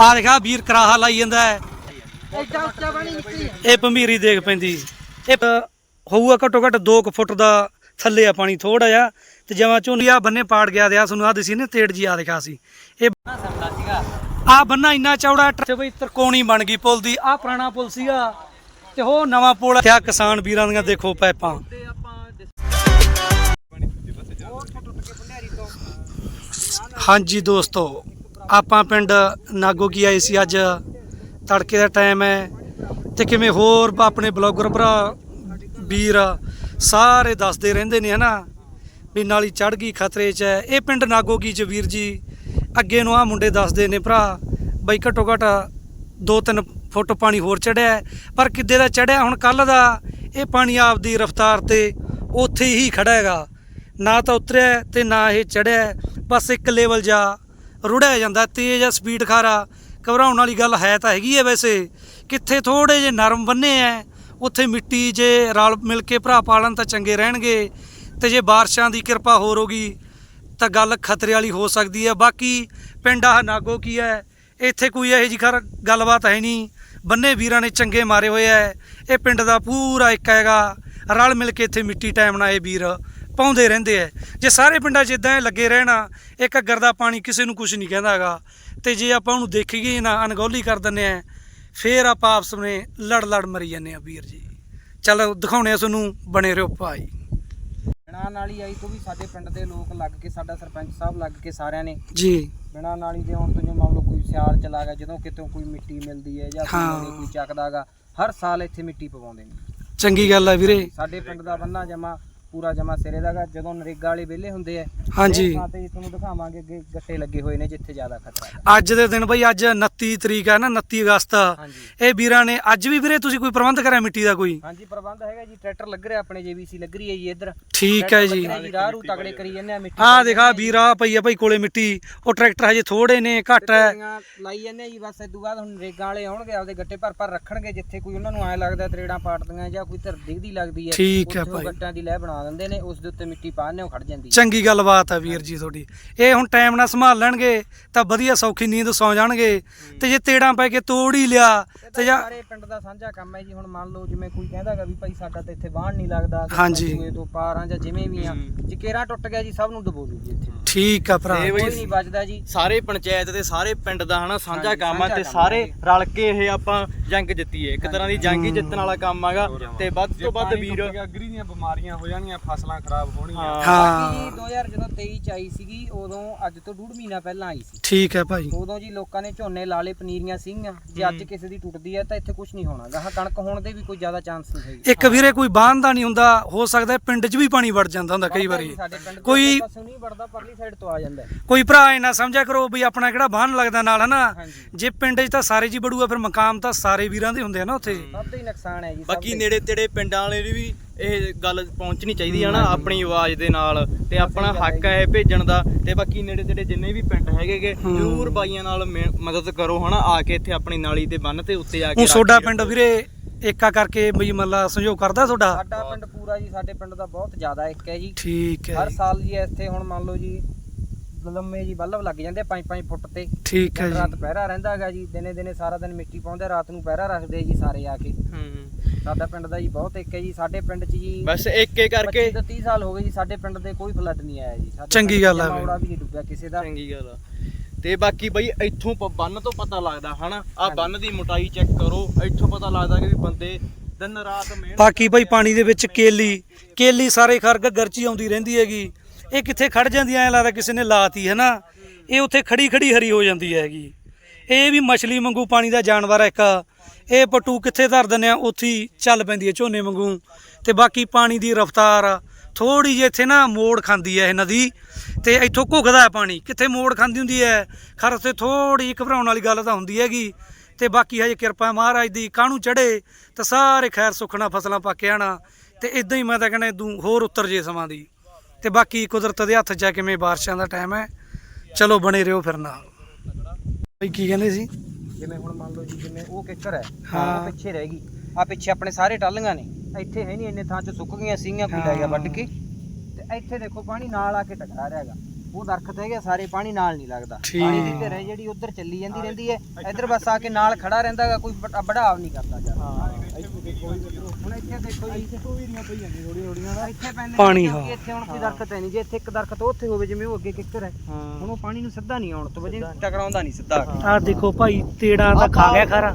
ਆ ਦੇਖਾ ਵੀਰ ਕਰਾਹਾ ਲਾਈ ਜਾਂਦਾ ਹੈ। ਐਡਾ ਉੱਚਾ ਪਾਣੀ ਨਿਕਲੀ ਇਹ ਭੰਬੀਰੀ ਦੇਖ ਪੈਂਦੀ। ਇਹ ਹੋਊਗਾ ਘੱਟੋ ਘੱਟ 2 ਫੁੱਟ ਦਾ ਥੱਲੇ ਆ ਪਾਣੀ ਥੋੜਾ ਜਿਹਾ ਤੇ ਜਮਾਂ ਝੋਨੀਆ ਬੰਨੇ ਪਾੜ ਗਿਆ ਦਿਆ ਤੁਹਾਨੂੰ ਆ ਦਿਸੀ ਨੇ ਤੇੜ ਜੀ ਆ ਦੇਖਾ ਸੀ। ਇਹ ਸਰਦਾ ਸੀਗਾ? ਆ ਬੰਨਾ ਇੰਨਾ ਚੌੜਾ ਤੇ ਬਈ ਤਰਕੋਣੀ ਬਣ ਗਈ ਪੁਲ ਦੀ ਆ ਪੁਰਾਣਾ ਪੁਲ ਸੀਗਾ। ਤੇ ਉਹ ਨਵਾਂ ਪੁਲ ਆ। ਕਿਸਾਨ ਵੀਰਾਂ ਦੀਆਂ ਦੇਖੋ ਪਾਈਪਾਂ। ਤੇ ਤੋਂ। ਹਾਂਜੀ ਦੋਸਤੋ ਆਪਾਂ ਪਿੰਡ ਨਾਗੋ ਕੀ ਆਏ ਸੀ ਅੱਜ। ਤੜਕੇ ਦਾ ਟਾਈਮ ਹੈ। ਤੇ ਕਿਵੇਂ ਹੋਰ ਆਪਣੇ ਬਲੌਗਰ ਭਰਾ, ਵੀਰ ਸਾਰੇ ਦੱਸਦੇ ਰਹਿੰਦੇ ਨੇ ਹਨਾ। ਵੀ ਨਾਲੀ ਚੜ ਗਈ ਖਤਰੇ 'ਚ ਹੈ। ਇਹ ਪਿੰਡ ਨਾਗੋ ਕੀ ਚ ਵੀਰ ਜੀ, ਅੱਗੇ ਨੂੰ ਆ ਮੁੰਡੇ ਦੱਸਦੇ ਨੇ ਭਰਾ, ਬਈ ਘੱਟੋ ਘੱਟ 2-3 ਫੁੱਟ ਪਾਣੀ ਹੋਰ ਚੜਿਆ ਪਰ ਕਿੱਦੇ ਦਾ ਚੜਿਆ ਹੁਣ ਕੱਲ ਦਾ ਇਹ ਪਾਣੀ ਆਪਦੀ ਰਫ਼ਤਾਰ ਤੇ ਉੱਥੇ ਹੀ ਖੜਾ ਹੈਗਾ। ਨਾ ਤਾਂ ਉਤਰਿਆ ਹੈ ਤੇ ਨਾ ਇਹ ਚੜਿਆ ਬਸ ਇੱਕ ਲੈਵਲ ਜਾ ਰੁੜਿਆ ਜਾਂਦਾ, ਤੇਜ਼ ਆ ਸਪੀਡ ਖਾਰਾ ਘਬਰਾਉਣ ਵਾਲੀ ਗੱਲ ਹੈ ਤਾਂ ਹੈਗੀ ਹੈ ਵੈਸੇ। ਕਿੱਥੇ ਥੋੜੇ ਜੇ ਨਰਮ ਬੰਨੇ ਐ, ਉੱਥੇ ਮਿੱਟੀ ਜੇ ਰਲ ਮਿਲ ਕੇ ਭਰਾ ਪਾਲਣ ਤਾਂ ਚੰਗੇ ਰਹਿਣਗੇ। ਤੇ ਜੇ ਬਾਰਿਸ਼ਾਂ ਦੀ ਕਿਰਪਾ ਹੋਰ ਹੋਗੀ ਤਾਂ ਗੱਲ ਖਤਰੇ ਵਾਲੀ ਹੋ ਸਕਦੀ ਹੈ ਬਾਕੀ ਪਿੰਡ ਆਹ ਨਾਗੋ ਕੀ ਹੈ ਇੱਥੇ ਕੋਈ ਇਹੋ ਜਿਹੀ ਖਰ ਗੱਲਬਾਤ ਹੈ ਨਹੀਂ। ਬੰਨੇ ਵੀਰਾਂ ਨੇ ਚੰਗੇ ਮਾਰੇ ਹੋਏ ਐ। ਇਹ ਪਿੰਡ ਦਾ ਪੂਰਾ ਇੱਕ ਹੈਗਾ, ਰਲ ਮਿਲ ਕੇ ਇੱਥੇ ਮਿੱਟੀ ਟਾਈਮ ਨਾਲ ਇਹ ਵੀਰ ਪਾਉਂਦੇ ਰਹਿੰਦੇ ਐ। ਜੇ ਸਾਰੇ ਪਿੰਡਾਂ 'ਚ ਇਦਾਂ ਲੱਗੇ ਰਹਿਣਾ ਇੱਕ ਘੱਗਰ ਦਾ ਪਾਣੀ ਕਿਸੇ ਨੂੰ ਕੁਝ ਨਹੀਂ ਕਹਿੰਦਾ ਹੈਗਾ। ਤੇ ਜੇ ਆਪਾਂ ਉਹਨੂੰ ਦੇਖੀਏ ਨਾ ਅਣਗੌਲੀ ਕਰ ਦਿੰਨੇ ਆ ਫੇਰ ਆਪਾਂ ਆਪਸ ਵਿੱਚ ਲੜ ਲੜ ਮਰੀ ਜਾਂਦੇ ਆ ਵੀਰ ਜੀ। ਚਲੋ ਦਿਖਾਉਣੇ ਆ ਤੁਹਾਨੂੰ ਬਣੇ ਰਹੋ ਭਾਈ। ਬਿਨਾ ਨਾਲੀ ਆਈ ਤੋਂ ਵੀ ਸਾਡੇ ਪਿੰਡ ਦੇ ਲੋਕ ਲੱਗ ਕੇ ਸਾਡਾ ਸਰਪੰਚ ਸਾਹਿਬ ਲੱਗ ਕੇ ਸਾਰਿਆਂ ਨੇ ਜੀ। ਬਿਨਾ ਨਾਲੀ ਦੇ ਆਉਣ ਤੋਂ ਜੋ ਮੰਨ ਲਓ ਕੋਈ ਸਿਆਲ ਚਲਾ ਗਿਆ ਜਦੋਂ ਕਿਤੋਂ ਕੋਈ ਮਿੱਟੀ ਮਿਲਦੀ ਹੈ ਜਾਂ ਕੋਈ ਹਾਂ। ਨਦੀ ਕੋਈ ਚੱਕਦਾਗਾ ਹਰ ਸਾਲ ਇੱਥੇ ਮਿੱਟੀ ਪਵਾਉਂਦੇ ਨੇ। ਚੰਗੀ ਗੱਲ ਆ ਵੀਰੇ। ਸਾਡੇ ਪਿੰਡ ਦਾ ਬੰਨਾ ਜਮਾ ਪੂਰਾ ਜਮਾ ਸਿਰੇ ਦਾਗਾ ਜਦੋਂ ਨਰੇਗਾ ਵਾਲੇ ਵਿਹਲੇ ਹੁੰਦੇ ਆ ਹਾਂਜੀ। ਉਹ ਥਾਂ ਤੇ ਤੁਹਾਨੂੰ ਦਿਖਾਵਾਂਗੇ ਅੱਗੇ ਗੱਟੇ ਲੱਗੇ ਹੋਏ ਨੇ ਜਿੱਥੇ ਜ਼ਿਆਦਾ ਖਤਰਾ ਹੈ। ਅੱਜ ਦੇ ਦਿਨ ਬਈ ਅੱਜ 29 ਤਰੀਕ ਹੈ ਨਾ 29 ਅਗਸਤ। ਹਾਂਜੀ। ਇਹ ਵੀਰਾਂ ਨੇ ਅੱਜ ਵੀ ਵੀਰੇ ਤੁਸੀਂ ਕੋਈ ਪ੍ਰਬੰਧ ਕਰਿਆ ਮਿੱਟੀ ਦਾ ਕੋਈ? ਹਾਂਜੀ ਪ੍ਰਬੰਧ ਹੈਗਾ ਜੀ ਟਰੈਕਟਰ ਲੱਗ ਰਿਹਾ ਆਪਣੇ ਜੀਬੀਸੀ ਲੱਗ ਰਹੀ ਹੈ ਜੀ ਇੱਧਰ। ਠੀਕ ਹੈ ਜੀ। ਰਿਹਾ ਰੂ ਤਗੜੇ ਕਰੀ ਜਾਂਦੇ ਆ ਮਿੱਟੀ ਆਹ ਦੇਖਾ ਵੀਰਾ ਪਈ ਆ ਭਾਈ ਕੋਲੇ ਮਿੱਟੀ ਉਹ ਟਰੈਕਟਰ ਹਜੇ ਥੋੜੇ ਨੇ ਘੱਟ ਹੈ। ਲਾਈ ਜਾਂਦੇ ਆ ਜੀ ਬਸ ਇਦੋਂ ਬਾਅਦ ਹੁਣ ਨਰੇਗਾ ਵਾਲੇ ਆਉਣਗੇ ਆਪਦੇ ਗੱਟੇ ਭਰ ਭਰ ਰੱਖਣਗੇ ਜਿੱਥੇ ਕੋਈ ਉਹਨਾਂ ਨੂੰ ਐ ਲੱਗਦਾ ਤਰੇੜਾਂ ਪਾਟਦੀਆਂ ਜਾਂ ਕੋਈ ਧਰ ਡਿੱਗਦੀ ਲੱਗਦੀ ਹੈ ਠੀਕ ਹੈ ਉੱਥੇ ਉਹ ਭਾਈ। ਗੱਟਾਂ ਦੀ ਲੈ ਬਣਾ ਦਿੰਦੇ ਨੇ ਉਸ ਦੇ ਉੱਤੇ ਮਿੱਟੀ ਪਾਉਂਦੇ ਉਹ ਖੜ ਜਾਂਦੀ ਹੈ। ਚੰਗੀ ਗੱਲਬਾਤ ਆ ਵੀਰ ਜੀ ਤੁਹਾਡੀ ਇਹ ਹੁਣ ਟਾਈਮ ਨਾਲ ਸੰਭਾਲ ਲੈਣਗੇ ਤਾਂ ਵਧੀਆ ਸੌਖੀ ਨੀਂਦ ਸੌ ਜਾਣਗੇ ਤੇ ਜੇ ਤੇੜਾਂ ਪੈ ਕੇ ਤੋੜ ਹੀ ਲਿਆ ਇਹ ਤੇ ਤਾਂ ਜਾਂ ਸਾਰੇ ਪਿੰਡ ਦਾ ਸਾਂਝਾ ਕੰਮ ਹੈ ਜੀ ਹੁਣ ਮੰਨ ਲਓ ਜਿਵੇਂ ਕੋਈ ਕਹਿੰਦਾਗਾ ਵੀ ਭਾਈ ਸਾਡਾ ਤਾਂ ਇੱਥੇ ਬਾਹਣ ਨਹੀਂ ਲੱਗਦਾ ਹਾਂਜੀ। ਸੂਏ ਤੋਂ ਪਾਰਾਂ ਜਾਂ ਜਿਵੇਂ ਵੀ ਆ ਜੇ ਕੇਰਾ ਟੁੱਟ ਗਿਆ ਜੀ ਸਭ ਨੂੰ ਡਬੋ ਦੂ ਜੀ ਇੱਥੇ ਠੀਕ ਆ ਭਰਾ ਕੋਈ ਨਹੀਂ ਬਚਦਾ ਜੀ ਸਾਰੇ ਪੰਚਾਇਤ ਤੇ ਸਾਰੇ ਪਿੰਡ ਦਾ ਹਨਾ ਸਾਂਝਾ ਹਾਂਜੀ, ਕੰਮ ਆ ਸਾਂਝਾ ਤੇ ਕੰਮ ਸਾਰੇ ਜੀ। ਰਲ ਕੇ ਇਹ ਆਪਾਂ ਜੰਗ ਜਿੱਤੀਏ ਇੱਕ ਤਰ੍ਹਾਂ ਦੀ ਜੰਗ ਹੀ ਜਿੱਤਣ ਵਾਲਾ ਕੰਮ ਆਗਾ ਤੇ ਵੱਧ ਤੋਂ ਵੱਧ ਵੀਰ ਅਗਰੀ ਦੀਆਂ ਬਿਮਾਰੀਆਂ ਹੋ ਜਾਣਗੀਆਂ ਫਸਲਾਂ ਖਰਾਬ ਹੋਣਗੀਆਂ। ਹਾਂ। ਹਾਂ। ਬਾਕੀ ਜੀ 2000 ਜਦੋਂ 23 ਚ ਆਈ ਸੀਗੀ ਉਦੋਂ ਅੱਜ ਤੋਂ ਡੂਢ ਮਹੀਨਾ ਪਹਿਲਾਂ ਆਈ ਸੀ। ਠੀਕ ਹੈ ਭਾਈ। ਉਦੋਂ ਜੀ ਲੋਕਾਂ ਨੇ ਝੋਨੇ ਲਾਲੇ ਪਨੀਰੀਆਂ ਸੀਗੀਆਂ। ਜੇ ਅੱਜ ਕਿਸੇ ਦੀ ਟੁੱਟਦੀ ਹੈ ਤਾਂ ਇੱਥੇ ਕੁਝ ਨਹੀਂ ਹੋਣਾ ਗਾਹਾਂ ਕਣਕ ਹੋਣ ਦੇ ਵੀ ਕੋਈ ਜ਼ਿਆਦਾ ਚਾਂਸ ਨਹੀਂ ਹੈਗੇ। ਇੱਕ ਵੀਰੇ ਕੋਈ ਬਾਂਧ ਦਾ ਨਹੀਂ ਹੁੰਦਾ ਹੋ ਸਕਦਾ ਹੈ ਪਿੰਡ 'ਚ ਵੀ ਪਾਣੀ ਵੜ ਜਾਂਦਾ ਹੁੰਦਾ ਕਈ ਵਾਰੀ। ਸਾਡੇ ਪਿੰਡ ਦੇ ਕੋਈ- ਪਾਸੋਂ ਨਹੀਂ ਵੜਦਾ ਪਰਲੀ ਸਾਈਡ ਤੋਂ ਆ ਜਾਂਦਾ ਹੈ। ਕੋਈ ਭਰਾ ਇਹ ਨਾ ਸਮਝਿਆ ਕਰੋ ਵੀ ਆਪਣਾ ਕਿਹੜਾ ਬਾਂਧ ਲੱਗਦਾ ਨਾਲ ਹਨਾ? ਜੇ ਪਿੰਡ 'ਚ ਤਾਂ ਸਾਰੇ ਜੀ ਬੜੂਆ ਫਿਰ ਮਕਾਮ ਤਾਂ ਸਾਰੇ ਵੀਰਾਂ ਦੇ ਹੁੰਦੇ ਆ ਨਾ ਉੱਥੇ। ਸਭ ਦਾ ਹੀ ਨੁਕਸਾਨ ਹੈ ਜੀ ਸਭ ਬਾਕੀ ਦਾ ਹੀ। ਨੇੜੇ ਤੇੜੇ ਪਿੰਡਾਂ ਵਾਲੇ ਦੀ ਵੀ ਇਹ ਗੱਲ ਪਹੁੰਚਣੀ ਚਾਹੀਦੀ ਹੈ ਨਾ ਆਪਣੀ ਆਵਾਜ਼ ਦੇ ਨਾਲ ਤੇ ਆਪਣਾ ਹੱਕ ਹੈ ਇਹ ਭੇਜਣ ਦਾ ਤੇ ਬਾਕੀ ਨੇੜੇ ਤੇੜੇ ਜਿੰਨੇ ਵੀ ਪਿੰਡ ਹੈਗੇਗੇ ਹੂੰ। ਜ਼ਰੂਰ ਬਾਈਆਂ ਨਾਲ ਮਿਹ- ਮਦਦ ਕਰੋ ਹਨਾ ਆ ਕੇ ਇੱਥੇ ਆਪਣੀ ਨਾਲੀ ਦੇ ਬੰਨ ਤੇ ਉੱਤੇ ਆ ਕੇ ਉਹ ਸੋਡਾ ਰਾਖੀ ਪਿੰਡ ਰੱਖੋ। ਵੀਰੇ ਏਕਾ ਕਰਕੇ ਬਈ ਮੱਲਾ ਸੰਯੋਗ ਕਰਦਾ ਤੁਹਾਡਾ ਸਾਡਾ ਪਿੰਡ ਪੂਰਾ ਜੀ ਸਾਡੇ ਪਿੰਡ ਦਾ ਬਹੁਤ ਜ਼ਿਆਦਾ ਇੱਕ ਹੈ ਜੀ। ਠੀਕ ਹੈ ਹਰ ਜੀ, ਸਾਲ ਜੀ ਇੱਥੇ ਹੁਣ ਮੰਨ ਲਓ ਜੀ ਲੰਮੇ ਜੀ ਬੱਲਬ ਲੱਗ ਜਾਂਦੇ 5-5 ਫੁੱਟ ਤੇ। ਠੀਕ ਹੈ ਦਿਨ ਰਾਤ ਜੀ। ਪਹਿਰਾ ਰਹਿੰਦਾ ਹੈਗਾ ਜੀ ਦਿਨੇ ਦਿਨੇ ਸਾਰਾ ਦਿਨ ਮਿੱਟੀ ਪਾਉਂਦੇ ਰਾਤ ਨੂੰ ਪਹਿਰਾ ਰੱਖਦੇ ਜੀ ਸਾਰੇ ਆ ਕੇ। ਹੂੰ ਸਾਡਾ ਪਿੰਡ ਦਾ ਜੀ ਬਹੁਤ ਇੱਕ ਹੈ ਜੀ ਸਾਡੇ ਪਿੰਡ 'ਚ ਜੀ ਬਸ ਇੱਕ ਇੱਕ ਕਰਕੇ 25 ਤੋਂ 30 ਸਾਲ ਹੋ ਗਏ ਜੀ ਸਾਡੇ ਪਿੰਡ ਦੇ ਕੋਈ ਫਲੱਡ ਨਹੀਂ ਆਇਆ ਜੀ। ਸਾਡੇ ਚੰਗੀ ਗੱਲ ਆ ਬਈ। ਔੜਾ ਵੀ ਨਹੀਂ ਡੁੱਬਿਆ ਕਿਸੇ ਦਾ। ਚੰਗੀ ਗੱਲ ਆ। ਤੇ ਬਾਕੀ ਬਈ ਇੱਥੋਂ ਬੰਨ ਤੋਂ ਪਤਾ ਲੱਗਦਾ ਹਨਾ? ਆ ਬੰਨ ਦੀ ਮੋਟਾਈ ਚੈੱਕ ਕਰੋ ਇੱਥੋਂ ਪਤਾ ਲੱਗਦਾ ਕਿ ਵੀ ਬੰਦੇ ਦਿਨ ਰਾਤ ਮਿਹਨਤ ਬਾਕੀ ਭਾਈ ਪਾਣੀ ਦੇ ਵਿੱਚ ਕੇਲੀ ਕੇਲੀ ਸਾਰੇ ਖਰ ਘੱਗਰ 'ਚ ਹੀ ਆਉਂਦੀ ਰਹਿੰਦੀ ਹੈਗੀ। ਇਹ ਕਿੱਥੇ ਖੜ ਜਾਂਦੀ ਐ ਲੱਗਦਾ ਕਿਸੇ ਨੇ ਲਾਤੀ ਹੈ ਨਾ ਇਹ ਉੱਥੇ ਖੜੀ ਖੜੀ ਹਰੀ ਹੋ ਜਾਂਦੀ ਹੈਗੀ। ਇਹ ਵੀ ਮਛਲੀ ਵਾਂਗੂ ਪਾਣੀ ਦਾ ਜਾਨਵਰ ਹੈ ਇੱਕ। ਇਹ ਪਟੂ ਕਿੱਥੇ ਧਰ ਦਿੰਦੇ ਆ? ਉੱਥੇ ਹੀ ਚੱਲ ਪੈਂਦੀ ਹੈ ਝੋਨੇ ਵਾਂਗੂ। ਤੇ ਬਾਕੀ ਪਾਣੀ ਦੀ ਰਫ਼ਤਾਰ ਥੋੜੀ ਜਿਹੀ ਇੱਥੇ ਨਾ ਮੋੜ ਖਾਂਦੀ ਹੈ ਇਹ ਨਦੀ। ਤੇ ਇੱਥੋਂ ਘੁੱਗਦਾ ਹੈ ਪਾਣੀ। ਕਿੱਥੇ ਮੋੜ ਖਾਂਦੀ ਹੁੰਦੀ ਹੈ ਖਰ ਤੇ ਥੋੜੀ ਘਬਰਾਉਣ ਵਾਲੀ ਗੱਲ ਤਾਂ ਹੁੰਦੀ ਹੈਗੀ। ਤੇ ਬਾਕੀ ਹਜੇ ਕਿਰਪਾ ਮਹਾਰਾਜ ਦੀ, ਕਾਹਨੂੰ ਚੜੇ ਤਾਂ ਸਾਰੇ ਖੈਰ ਸੁਖਣਾ ਫਸਲਾਂ ਪੱਕ ਆਣਾ ਤੇ ਇਦਾਂ ਹੀ ਮੈਂ ਤਾਂ ਕਹਿੰਦਾ ਤੂੰ ਹੋਰ ਉੱਤਰ ਜੇ ਸਮਾਂ ਦੀ। ਤੇ ਬਾਕੀ ਕੁਦਰਤ ਦੇ ਹੱਥ 'ਚ ਆ ਕਿਵੇਂ ਬਾਰਿਸ਼ਾਂ ਦਾ ਟਾਈਮ ਹੈ। ਚਲੋ ਬਣੇ ਰਹੋ ਫਿਰ ਨਾਲ। ਬਈ ਕੀ ਕਹਿੰਦੇ ਸੀ? ਜਿਵੇਂ ਹੁਣ ਮੰਨ ਲਓ ਜੀ ਜਿਵੇਂ ਉਹ ਕਿੱਕਰ ਹੈ ਹਾਂ। ਉਹ ਪਿੱਛੇ ਰਹਿ ਗਈ। ਆ ਪਿੱਛੇ ਆਪਣੇ ਸਾਰੇ ਟਾਲੀਆਂ ਨੇ। ਇੱਥੇ ਹੈ ਨਹੀਂ ਇੰਨੇ ਥਾਂ 'ਚ ਸੁੱਕ ਗਈਆਂ ਸੀਗੀਆਂ ਕੋਈ ਲੈ ਗਿਆ ਵੱਢ ਕੇ। ਤੇ ਇੱਥੇ ਦੇਖੋ ਪਾਣੀ ਨਾਲ ਆ ਕੇ ਟਕਰਾ ਰਿਹਾਗਾ ਉਹ ਦਰਖਤ ਹੈਗੇ ਸਾਰੇ ਪਾਣੀ ਨਾਲ ਨਹੀਂ ਲੱਗਦਾ। ਠੀਕ। ਪਾਣੀ ਦੀ ਧਿਰ ਹੈ ਜਿਹੜੀ ਉਧਰ ਚੱਲੀ ਜਾਂਦੀ ਰਹਿੰਦੀ ਹੈ। ਇੱਧਰ ਬਸ ਆ ਕੇ ਨਾਲ ਖੜਾ ਰਹਿੰਦਾਗਾ ਕੋਈ ਵਡ- ਵਡਾਵ ਨਹੀਂ ਕਰਦਾ ਜਾ ਹੁਣ ਇੱਥੇ ਦੇਖੋ ਜੀ। ਇੱਥੇ ਵੀਰੀਆਂ ਪਈ ਜਾਂਦੀ ਥੋੜੀ ਥੋੜੀਆਂ ਨਾ ਇੱਥੇ ਪੈਂਦੇ ਨੇ ਪਾਣੀ, ਕਿਉਂਕਿ ਹਾਂ। ਇੱਥੇ ਹੁਣ ਕੋਈ ਦਰਖਤ ਹੈ ਨਹੀਂ। ਜੇ ਇੱਥੇ ਇੱਕ ਦਰਖਤ ਉੱਥੇ ਹੋਵੇ ਜਿਵੇਂ ਉਹ ਅੱਗੇ ਕਿੱਕਰ ਹੈ ਹੁਣ ਉਹ ਪਾਣੀ ਨੂੰ ਸਿੱਧਾ ਨਹੀਂ ਆਉਣ ਤੋਂ ਵਜੇ। ਟਕਰਾਉਂਦਾ ਨਹੀਂ ਸਿੱਧਾ। ਆ ਦੇਖੋ ਭਾਈ ਤੇੜਾ ਤਾਂ ਖਾ ਗਿਆ ਖਰਾ।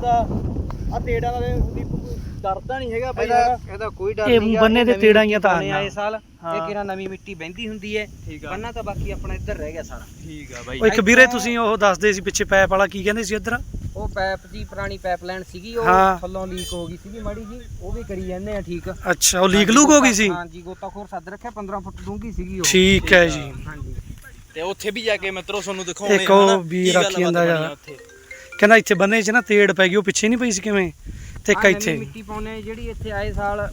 ਆ ਤੇੜਾ ਦਾ ਦੀਪ ਕੋਈ ਡਰਦਾ ਨਹੀਂ ਹੈਗਾ ਬਾਈ ਇਹਦਾ ਇਹਦਾ ਕੋਈ ਡਰ ਇਹ ਨਹੀਂ ਬੰਨੇ ਤੇ ਤੇੜਾਂ ਹੀ ਤਾਂ ਆਏ ਆਈਆਂ। ਸਾਲ ਹਾਂ। ਇਹ ਕਿਰਾ ਨਵੀਂ ਮਿੱਟੀ ਬਹਿੰਦੀ ਹੁੰਦੀ ਹੈ। ਬੰਨਾ ਤਾਂ ਬਾਕੀ ਆਪਣਾ ਇੱਧਰ ਰਹਿ ਗਿਆ ਸਾਰਾ। ਠੀਕ ਆ ਬਾਈ। ਉਹ ਇੱਕ ਵੀਰੇ ਤੁਸੀਂ ਉਹ ਦੱਸਦੇ ਸੀ ਪਿੱਛੇ ਪੈਪ ਵਾਲਾ ਕੀ ਕਹਿੰਦੇ ਸੀ ਇੱਧਰ ਉਹ ਪੈਪ ਦੀ ਪੁਰਾਣੀ ਪਾਈਪਲਾਈਨ ਸੀਗੀ ਉਹ। ਥੱਲੋਂ ਲੀਕ ਹੋ ਗਈ ਸੀਗੀ ਮਾੜੀ ਜੀ ਉਹ ਵੀ ਕਰੀ ਜਾਂਦੇ ਆ ਠੀਕ। ਅੱਛਾ ਉਹ ਲੀਕ ਲੂਕ ਹੋ ਗਈ ਸੀ? ਹਾਂਜੀ ਗੋਤਾਖੋਰ ਸੱਦ ਰੱਖਿਆ 15 ਫੁੱਟ ਡੂੰਘੀ ਸੀਗੀ ਉਹ। ਠੀਕ ਹੈ ਜੀ। ਹਾਂਜੀ। ਤੇ ਉੱਥੇ ਵੀ ਜਾ ਕੇ ਮਿੱਤਰੋ ਤੁਹਾਨੂੰ ਦਿਖਾਉਣੇ ਇੱਕ ਉਹ ਹਨਾ, ਵੀਰ ਕੀ ਆਖੀ ਗੱਲਬਾਤ ਜਾਂਦਾ ਕਹਿੰਦਾ ਇੱਥੇ ਬੰਨੇ 'ਚ ਨਾ ਤੇੜ ਪੈ ਗਈ ਉਹ ਪਿੱਛੇ ਨਹੀਂ ਪਈ ਸੀ ਕਿਵੇਂ? ਤੇ ਇੱਕ ਆਹ ਨਵੀਂ ਇੱਥੇ। ਮਿੱਟੀ ਪਾਉਨੇ ਜਿਹੜੀ ਇੱਥੇ ਆਏ ਸਾਲ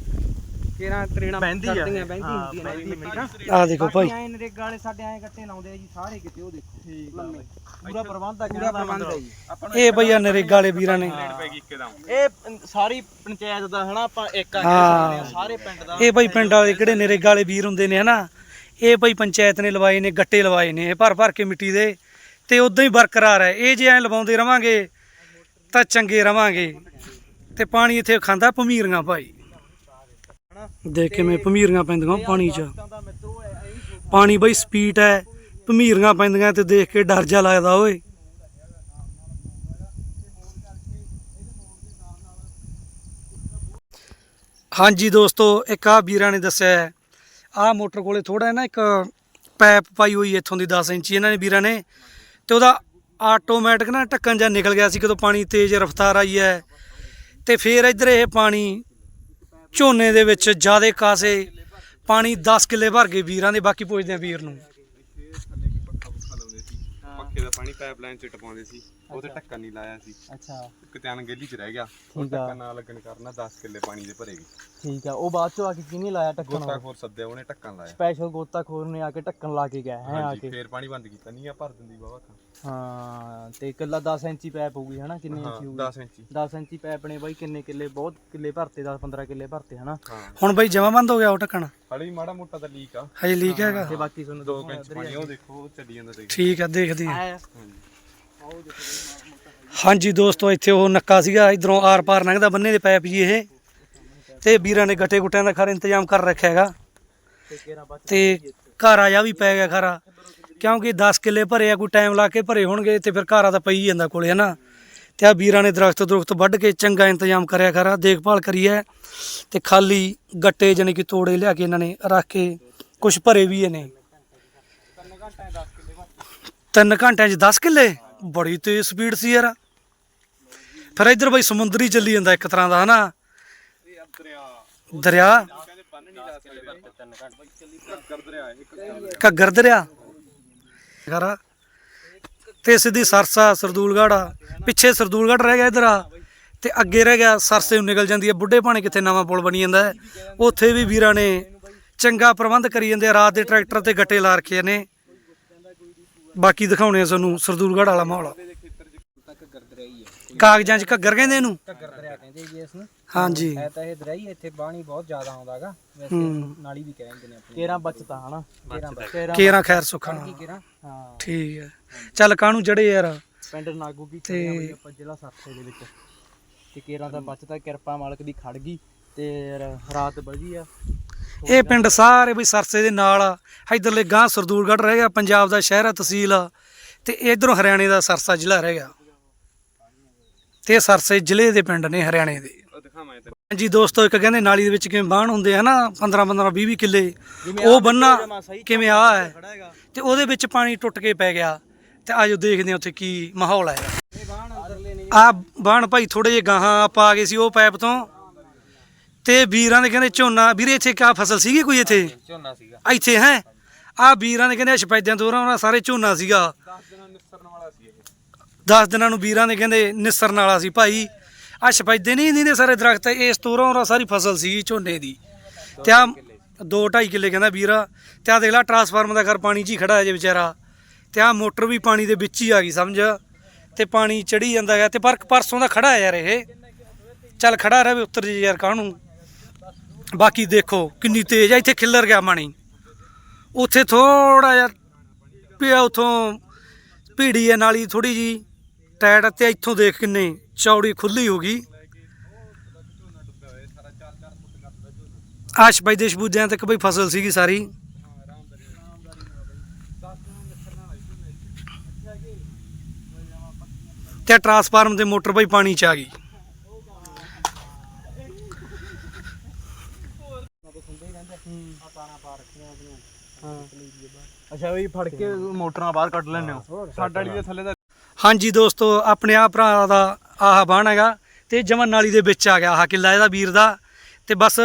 ਕਿਹੜਾ ਤਰੇਣਾ ਬਹਿੰਦੀ ਆ। ਕਰਦੀਆਂ ਬਹਿੰਦੀ ਹਾਂ, ਹੁੰਦੀ ਹੈ ਨਵੀਂ ਮਿੱਟੀ ਨਾ ਆ ਦੇਖੋ ਭਾਈ। ਐਂ ਨਰੇਗਾ ਵਾਲੇ ਸਾਡੇ ਐਂ ਗੱਟੇ ਲਾਉਂਦੇ ਆ ਜੀ ਸਾਰੇ ਕਿਤੇ ਉਹ ਦੇਖੋ। ਲੰਮੇ। ਪੂਰਾ ਪ੍ਰਬੰਧ ਆ ਪੂਰਾ ਪ੍ਰਬੰਧ ਹੈ ਜੀ। ਇਹ ਭਈਆ ਨਰੇਗਾ ਵਾਲੇ ਵੀਰਾਂ ਨੇ। ਇਹ ਪ- ਸਾਰੀ ਪੰਚਾਇਤ ਦਾ ਹਨਾ ਆਪਾਂ ਇੱਕ ਆ ਕੇ ਹਾਂ। ਸਕਦੇ ਆ ਸਾਰੇ ਪਿੰਡ ਦਾ। ਇਹ ਭਾਈ ਪਿੰਡ ਵਾਲੇ ਕਿਹੜੇ ਨਰੇਗਾ ਵਾਲੇ ਵੀਰ ਹੁੰਦੇ ਨੇ ਹਨਾ। ਇਹ ਭਾਈ ਪੰਚਾਇਤ ਨੇ ਲਵਾਏ ਨੇ ਗੱਟੇ ਲਵਾਏ ਨੇ ਇਹ ਭਰ ਭਰ ਕੇ ਮਿੱਟੀ ਦੇ। ਤੇ ਉਦਾਂ ਹੀ ਬਰਕਰਾਰ ਹੈ। ਇਹ ਜੇ ਐ ਲਵਾਉਂਦੇ ਰਵਾਂਗੇ ਤਾਂ ਚੰਗੇ ਰਵਾਂਗੇ। ਤੇ ਪਾਣੀ ਇੱਥੇ ਖਾਂਦਾ ਭਮੀਰੀਆਂ ਭਾਈ। ਦੇਖ ਕਿਵੇਂ ਭਮੀਰੀਆਂ ਪੈਂਦੀਆਂ ਪਾਣੀ 'ਚ। ਪਾਣੀ ਬਈ ਸਪੀਡ ਹੈ ਭਮੀਰੀਆਂ ਪੈਂਦੀਆਂ ਤੇ ਦੇਖ ਕੇ ਡਰ ਜਾ ਲੱਗਦਾ ਓਏ। ਹਾਂਜੀ ਦੋਸਤੋ ਇੱਕ ਆ ਵੀਰਾਂ ਨੇ ਦੱਸਿਆ ਆ ਮੋਟਰ ਕੋਲੇ ਥੋੜਾ ਨਾ ਇੱਕ ਪਾਈਪ ਪਾਈ ਹੋਈ ਇੱਥੋਂ ਦੀ 10 ਇੰਚੀ ਇਹਨਾਂ ਨੇ ਵੀਰਾਂ ਨੇ। ਤੇ ਉਹਦਾ ਆਟੋਮੈਟਿਕ ਨਾ ਢੱਕਣ ਜਾਂ ਨਿਕਲ ਗਿਆ ਸੀ ਕਦੋਂ ਪਾਣੀ ਤੇਜ਼ ਰਫ਼ਤਾਰ ਆਈ ਹੈ। ਤੇ ਫਿਰ ਇੱਧਰ ਇਹ ਪਾਣੀ ਝੋਨੇ ਦੇ ਵਿੱਚ ਜਿਆਦੇ ਕਾਸੇ ਪਾਣੀ 10 ਕਿੱਲੇ ਭਰ ਗਏ ਵੀਰਾਂ ਦੇ ਬਾਕੀ ਪੁੱਛਦੇ ਆ ਵੀਰ ਨੂੰ। ਦਾ ਪਾਣੀ ਪਾਈਪਲਾਈਨ ਚ ਟਪਾਉਂਦੇ ਸੀ ਉਹ ਤੇ ਢੱਕਣ ਨਹੀਂ ਲਾਇਆ ਸੀ। ਅੱਛਾ। ਕਿਤੇ ਅਣਗਹਿਲੀ ਚ ਰਹਿ ਗਿਆ ਉਹ ਠੀਕ ਆ। ਨਾ ਲੱਗਣ ਕਰਨਾ 10 ਕਿੱਲੇ ਪਾਣੀ ਦੇ ਭਰੇ ਗਏ। ਠੀਕ ਆ ਉਹ ਬਾਅਦ ਚੋਂ ਆ ਕੇ ਕਿਹਨੇ ਲਾਇਆ ਗੋਤਾਖੋਰ ਸੱਦਿਆ ਉਹਨੇ ਲਾਇਆ। ਸਪੈਸ਼ਲ ਗੋਤਾਖੋਰ ਨੇ ਆ ਕੇ ਢੱਕਣ ਲਾ ਕੇ ਗਿਆ ਹੈ ਆ ਹਾਂਜੀ ਕੇ। ਫੇਰ ਪਾਣੀ ਬੰਦ ਕੀਤਾ ਨਹੀਂ ਆ ਭਰ ਦਿੰਦੀ ਬਾਬਾ ਖਾਂ। ਹਾਂ ਤੇ ਇਕੱਲਾ 10 ਇੰਚੀ ਪੈਪ ਹੋਊਗੀ ਹਨਾ? ਕਿੰਨੀ ਹਾਂ ਇੰਚੀ ਹੋਊਗੀ? 10 ਇੰਚੀ। 10 ਇੰਚੀ ਪੈਪ ਨੇ ਬਾਈ ਕਿੰਨੇ ਕਿੱਲੇ? ਬਹੁਤ ਕਿੱਲੇ ਭਰਤੇ 10 15 ਕਿੱਲੇ ਭਰਤੇ ਹਨਾ? ਹਾਂ। ਹੁਣ ਬਈ ਜਮਾ ਬੰਦ ਹੋ ਗਿਆ ਉਹ ਢੱਕਣ? ਹਲੇ ਵੀ ਮਾੜਾ ਮੋਟਾ ਤਾਂ ਲੀਕ ਆ। ਹਜੇ ਲੀਕ ਹੈਗਾ। ਤੇ ਬਾਕੀ ਤੁਹਾਨੂੰ 2 ਇੰਚ ਪਾਣੀ ਉਹ ਦੇਖੋ ਉਹ ਚੱਲੀ ਜਾਂਦਾ ਦੇਖ। ਠੀਕ ਆ ਦੇਖਦੇ ਆ। ਆਇਆ। ਹਾਂਜੀ। ਦੋਸਤੋ ਇੱਥੇ ਉਹ ਨੱਕਾ ਸੀਗਾ ਇਧਰੋਂ ਆਰ ਪਾਰ ਲੰਘਦਾ ਬੰਨੇ ਦੇ ਪੈਪ ਜੀ ਇਹ। ਤੇ ਵੀਰਾਂ ਨੇ ਗੱਟੇ ਗੁੱਟਿਆਂ ਦਾ ਖਰ ਇੰਤਜ਼ਾਮ ਕਰ ਰੱਖਿਆ ਹੈਗਾ। ਤੇ ਘਰ ਆਇਆ ਵੀ ਪੈ ਗਿਆ ਖਰਾ। ਕਿਉਂਕਿ 10 ਕਿੱਲੇ ਭਰੇ ਆ, ਕੋਈ ਟਾਈਮ ਲਾ ਕੇ ਭਰੇ ਹੋਣਗੇ ਤੇ ਫਿਰ ਘਰ ਤਾਂ ਪਈ ਜਾਂਦਾ ਕੋਲੇ, ਹਨਾ? ਤੇ ਆ ਵੀਰਾਂ ਨੇ ਦਰਖਤ ਦਰਖਤ ਵੱਢ ਕੇ ਚੰਗਾ ਇੰਤਜ਼ਾਮ ਕਰਿਆ ਖਰਾ ਦੇਖਭਾਲ ਕਰੀ ਹੈ ਤੇ ਖਾਲੀ ਗੱਟੇ ਜਾਣੀ ਕਿ ਤੋੜੇ ਲਿਆ ਕੇ ਇਹਨਾਂ ਨੇ ਰੱਖ ਕੇ ਕੁਝ ਭਰੇ ਵੀ ਨੇ ਤਿੰਨ ਘੰਟਿਆਂ 'ਚ 10 ਕਿੱਲੇ? ਬੜੀ ਤੇਜ਼ ਸਪੀਡ ਸੀ ਯਾਰ। ਫਿਰ ਇੱਧਰ ਬਈ ਸਮੁੰਦਰੀ ਚੱਲੀ ਜਾਂਦਾ ਇੱਕ ਤਰ੍ਹਾਂ ਦਾ, ਹਨਾ? ਦਰਿਆ। ਘੱਗਰ ਦਰਿਆ। ਘਰਾ ਤੇ ਸਿੱਧੀ ਸਰਸਾ ਸਰਦੂਲਗੜ੍ਹ ਪਿੱਛੇ ਸਰਦੂਲਗੜ੍ਹ ਰਹਿ ਗਿਆ ਇਧਰ ਆ। ਤੇ ਅੱਗੇ ਰਹਿ ਗਿਆ ਸਰਸੇ ਨੂੰ ਨਿਕਲ ਜਾਂਦੀ ਹੈ ਬੁੱਢੇ ਪਾਣੀ ਕਿੱਥੇ ਨਵਾਂ ਪੁਲ ਬਣੀ ਜਾਂਦਾ ਹੈ। ਉੱਥੇ ਵੀ ਵੀਰਾਂ ਨੇ ਚੰਗਾ ਪ੍ਰਬੰਧ ਕਰੀ ਜਾਂਦੇ ਆ। ਰਾਤ ਦੇ ਟਰੈਕਟਰ ਤੇ ਗੱਟੇ ਲਾ ਰੱਖੇ ਨੇ ਬਾਕੀ ਦਿਖਾਉਣੇ ਆ ਤੁਹਾਨੂੰ ਸਰਦੂਲਗੜ੍ਹ ਵਾਲਾ ਮਾਹੌਲ। ਕਾਗਜ਼ਾਂ 'ਚ ਘੱਗਰ ਕਹਿੰਦੇ ਇਹਨੂੰ? ਘੱਗਰ ਦਰਿਆ ਕਹਿੰਦੇ ਜੀ ਇਸ ਨੂੰ। ਹਾਂਜੀ। ਹੈ ਤਾਂ ਇਹ ਦਰਿਆ ਇੱਥੇ ਪਾਣੀ ਬਹੁਤ ਜ਼ਿਆਦਾ ਆਉਂਦਾਗਾ। ਵੈਸੇ ਹੂੰ। ਨਾਲੀ ਵੀ ਕਹਿੰਦੇ ਨੇ ਆਪਣੇ। ਕੇਰਾ ਬਚਤਾ ਹਨਾ? ਕੇਰਾ ਕੇਰਾ ਖੈਰ ਸੁਖਣਾ ਕੀ ਕਿਰਾ ਹਾਂ। ਠੀਕ ਹੈ। ਚੱਲ ਕਾਹਨੂੰ ਚੜੇ ਯਾਰ? ਪਿੰਡ ਨਾਗੂ ਕੀ ਤੇ- ਬਈ ਆਪਾਂ ਜ਼ਿਲ੍ਹਾ ਸਰਸੇ ਦੇ ਵਿੱਚ। ਤੇ ਕੇਰਾਂ ਦਾ ਬਚਤਾ ਕਿਰਪਾ ਮਾਲਕ ਦੀ ਖੜ ਗਈ ਤੇ ਰ- ਰਾਤ ਬਜੀ ਆ। ਇਹ ਪਿੰਡ ਸਾਰੇ ਬਈ ਸਰਸੇ ਦੇ ਨਾਲ ਆ। ਇਧਰਲੇ ਗਾਂ ਸਰਦੂਲਗੜ੍ਹ ਰਹਿ ਗਿਆ ਪੰਜਾਬ ਦਾ ਸ਼ਹਿਰ ਆ ਤਹਿਸੀਲ ਆ। ਤੇ ਇਧਰੋਂ ਹਰਿਆਣੇ ਦਾ ਸਰਸਾ ਜ਼ਿਲ੍ਹਾ ਰਹਿ ਗਿਆ। ਤੇ ਇਹ ਸਰਸੇ ਜ਼ਿਲ੍ਹੇ ਦੇ ਪਿੰਡ ਨੇ ਹਰਿਆਣੇ ਦੇ। ਦਿਖਾਵਾਂ ਹਾਂਜੀ ਦੋਸਤੋ ਇੱਕ ਕਹਿੰਦੇ ਨਾਲੀ ਦੇ ਵਿੱਚ ਕਿਵੇਂ ਬਾਣ ਹੁੰਦੇ ਆ ਨਾ 15 15 20 20 ਕਿੱਲੇ ਉਹ ਬੰਨਾ ਕਿਵੇਂ ਆ ਹੈ। ਤੇ ਉਹਦੇ ਵਿੱਚ ਪਾਣੀ ਟੁੱਟ ਕੇ ਪੈ ਗਿਆ। ਤੇ ਆਜੋ ਦੇਖਦੇ ਹਾਂ ਉੱਥੇ ਕੀ ਮਾਹੌਲ ਹੈ। ਆ ਬਾਣ ਭਾਈ ਥੋੜੇ ਜਿਹੇ ਗਾਹਾਂ ਆਪਾਂ ਆ ਗਏ ਸੀ ਉਹ ਪਾਈਪ ਤੋਂ। ਤੇ ਵੀਰਾਂ ਦੇ ਕਹਿੰਦੇ ਝੋਨਾ ਵੀਰੇ ਇੱਥੇ ਕਿਆ ਫਸਲ ਸੀਗੀ ਕੋਈ ਇੱਥੇ? ਝੋਨਾ ਸੀਗਾ। ਇੱਥੇ ਹੈ? ਆ ਵੀਰਾਂ ਦੇ ਕਹਿੰਦੇ ਸ਼ਪੈਦਿਆਂ ਤੋਂ ਉਹਨਾਂ ਸਾਰੇ ਝੋਨਾ ਸੀਗਾ। 10 ਦਿਨਾਂ ਨਿਸਰਨ ਵਾਲਾ ਸੀ ਇਹ। 10 ਦਿਨਾਂ ਨੂੰ ਵੀਰਾਂ ਦੇ ਕਹਿੰਦੇ ਨਿਸਰਨ ਵਾਲਾ ਸੀ ਭਾਈ। ਆ ਸ਼ਪੈਦੇ ਨਹੀਂ ਨਹੀਂ ਸਾਰੇ ਦਰਖਤ ਇਸ ਤੋਰਾਂ ਉਹਨਾਂ ਸਾਰੀ ਫਸਲ ਸੀ ਝੋਨੇ ਦੀ। ਤੇ ਆ 2.5 ਕਿੱਲੇ ਕਹਿੰਦਾ ਵੀਰਾ, ਤੇ ਆ ਦੇਖ ਲੈ ਟਰਾਂਸਫਾਰਮਰ ਦਾ ਘਰ ਪਾਣੀ 'ਚ ਹੀ ਖੜਾ ਹੈ ਜੇ ਵਿਚਾਰਾ। ਤੇ ਆ ਮੋਟਰ ਵੀ ਪਾਣੀ ਦੇ ਵਿੱਚ ਹੀ ਆ ਗਈ, ਸਮਝ? ਤੇ ਪਾਣੀ ਚੜੀ ਜਾਂਦਾ ਹੈ ਤੇ ਪਰ ਪਰਸੋਂ ਦਾ ਖੜਾ ਹੈ ਯਾਰ ਇਹ। ਚੱਲ ਖੜਾ ਰਹੇ ਉੱਤਰ ਜੇ ਯਾਰ ਕਾਹਨੂੰ। ਬਾਕੀ ਦੇਖੋ ਕਿੰਨੀ ਤੇਜ਼ ਆ, ਇੱਥੇ ਖਿੱਲਰ ਗਿਆ ਪਾਣੀ। ਉੱਥੇ ਥੋੜਾ ਜਿਹਾ ਪਿਆ, ਉਥੋਂ ਭੀੜੀ ਹੈ, ਨਾਲੀ ਥੋੜੀ ਜੀ ਟਾਇਟ ਤੇ ਇੱਥੋਂ ਦੇਖ ਕਿੰਨੇ ਚੌੜੀ ਖੁੱਲੀ ਹੋ ਗਈ। ਆਸ਼ ਬਾਈ ਦੇ ਸਬੂਜਿਆਂ ਤੱਕ ਬਈ ਫਸਲ ਸੀਗੀ ਸਾਰੀ। ਤੇ ਟਰਾਂਸਫਾਰਮ ਤੇ ਮੋਟਰ ਬਈ ਪਾਣੀ ਚ ਆ ਗਈ। ਅੱਛਾ ਵੀ ਫੜ ਕੇ ਮੋਟਰਾਂ ਬਾਹਰ ਕੱਢ ਲੈਂਦੇ ਹੋ। ਸਾਡਾ ਵਾਲੀ ਦੇ ਥੱਲੇ ਦਾ ਹਾਂਜੀ ਦੋਸਤੋ, ਆਪਣੇ ਆ ਭਰਾ ਦਾ ਆਹ ਬਾਣ ਹੈਗਾ ਤੇ ਜਮਨ ਨਾਲੀ ਦੇ ਵਿੱਚ ਆ ਗਿਆ ਆਹ ਕਿੱਲਾ ਇਹਦਾ ਵੀਰ ਦਾ। ਤੇ ਬਸ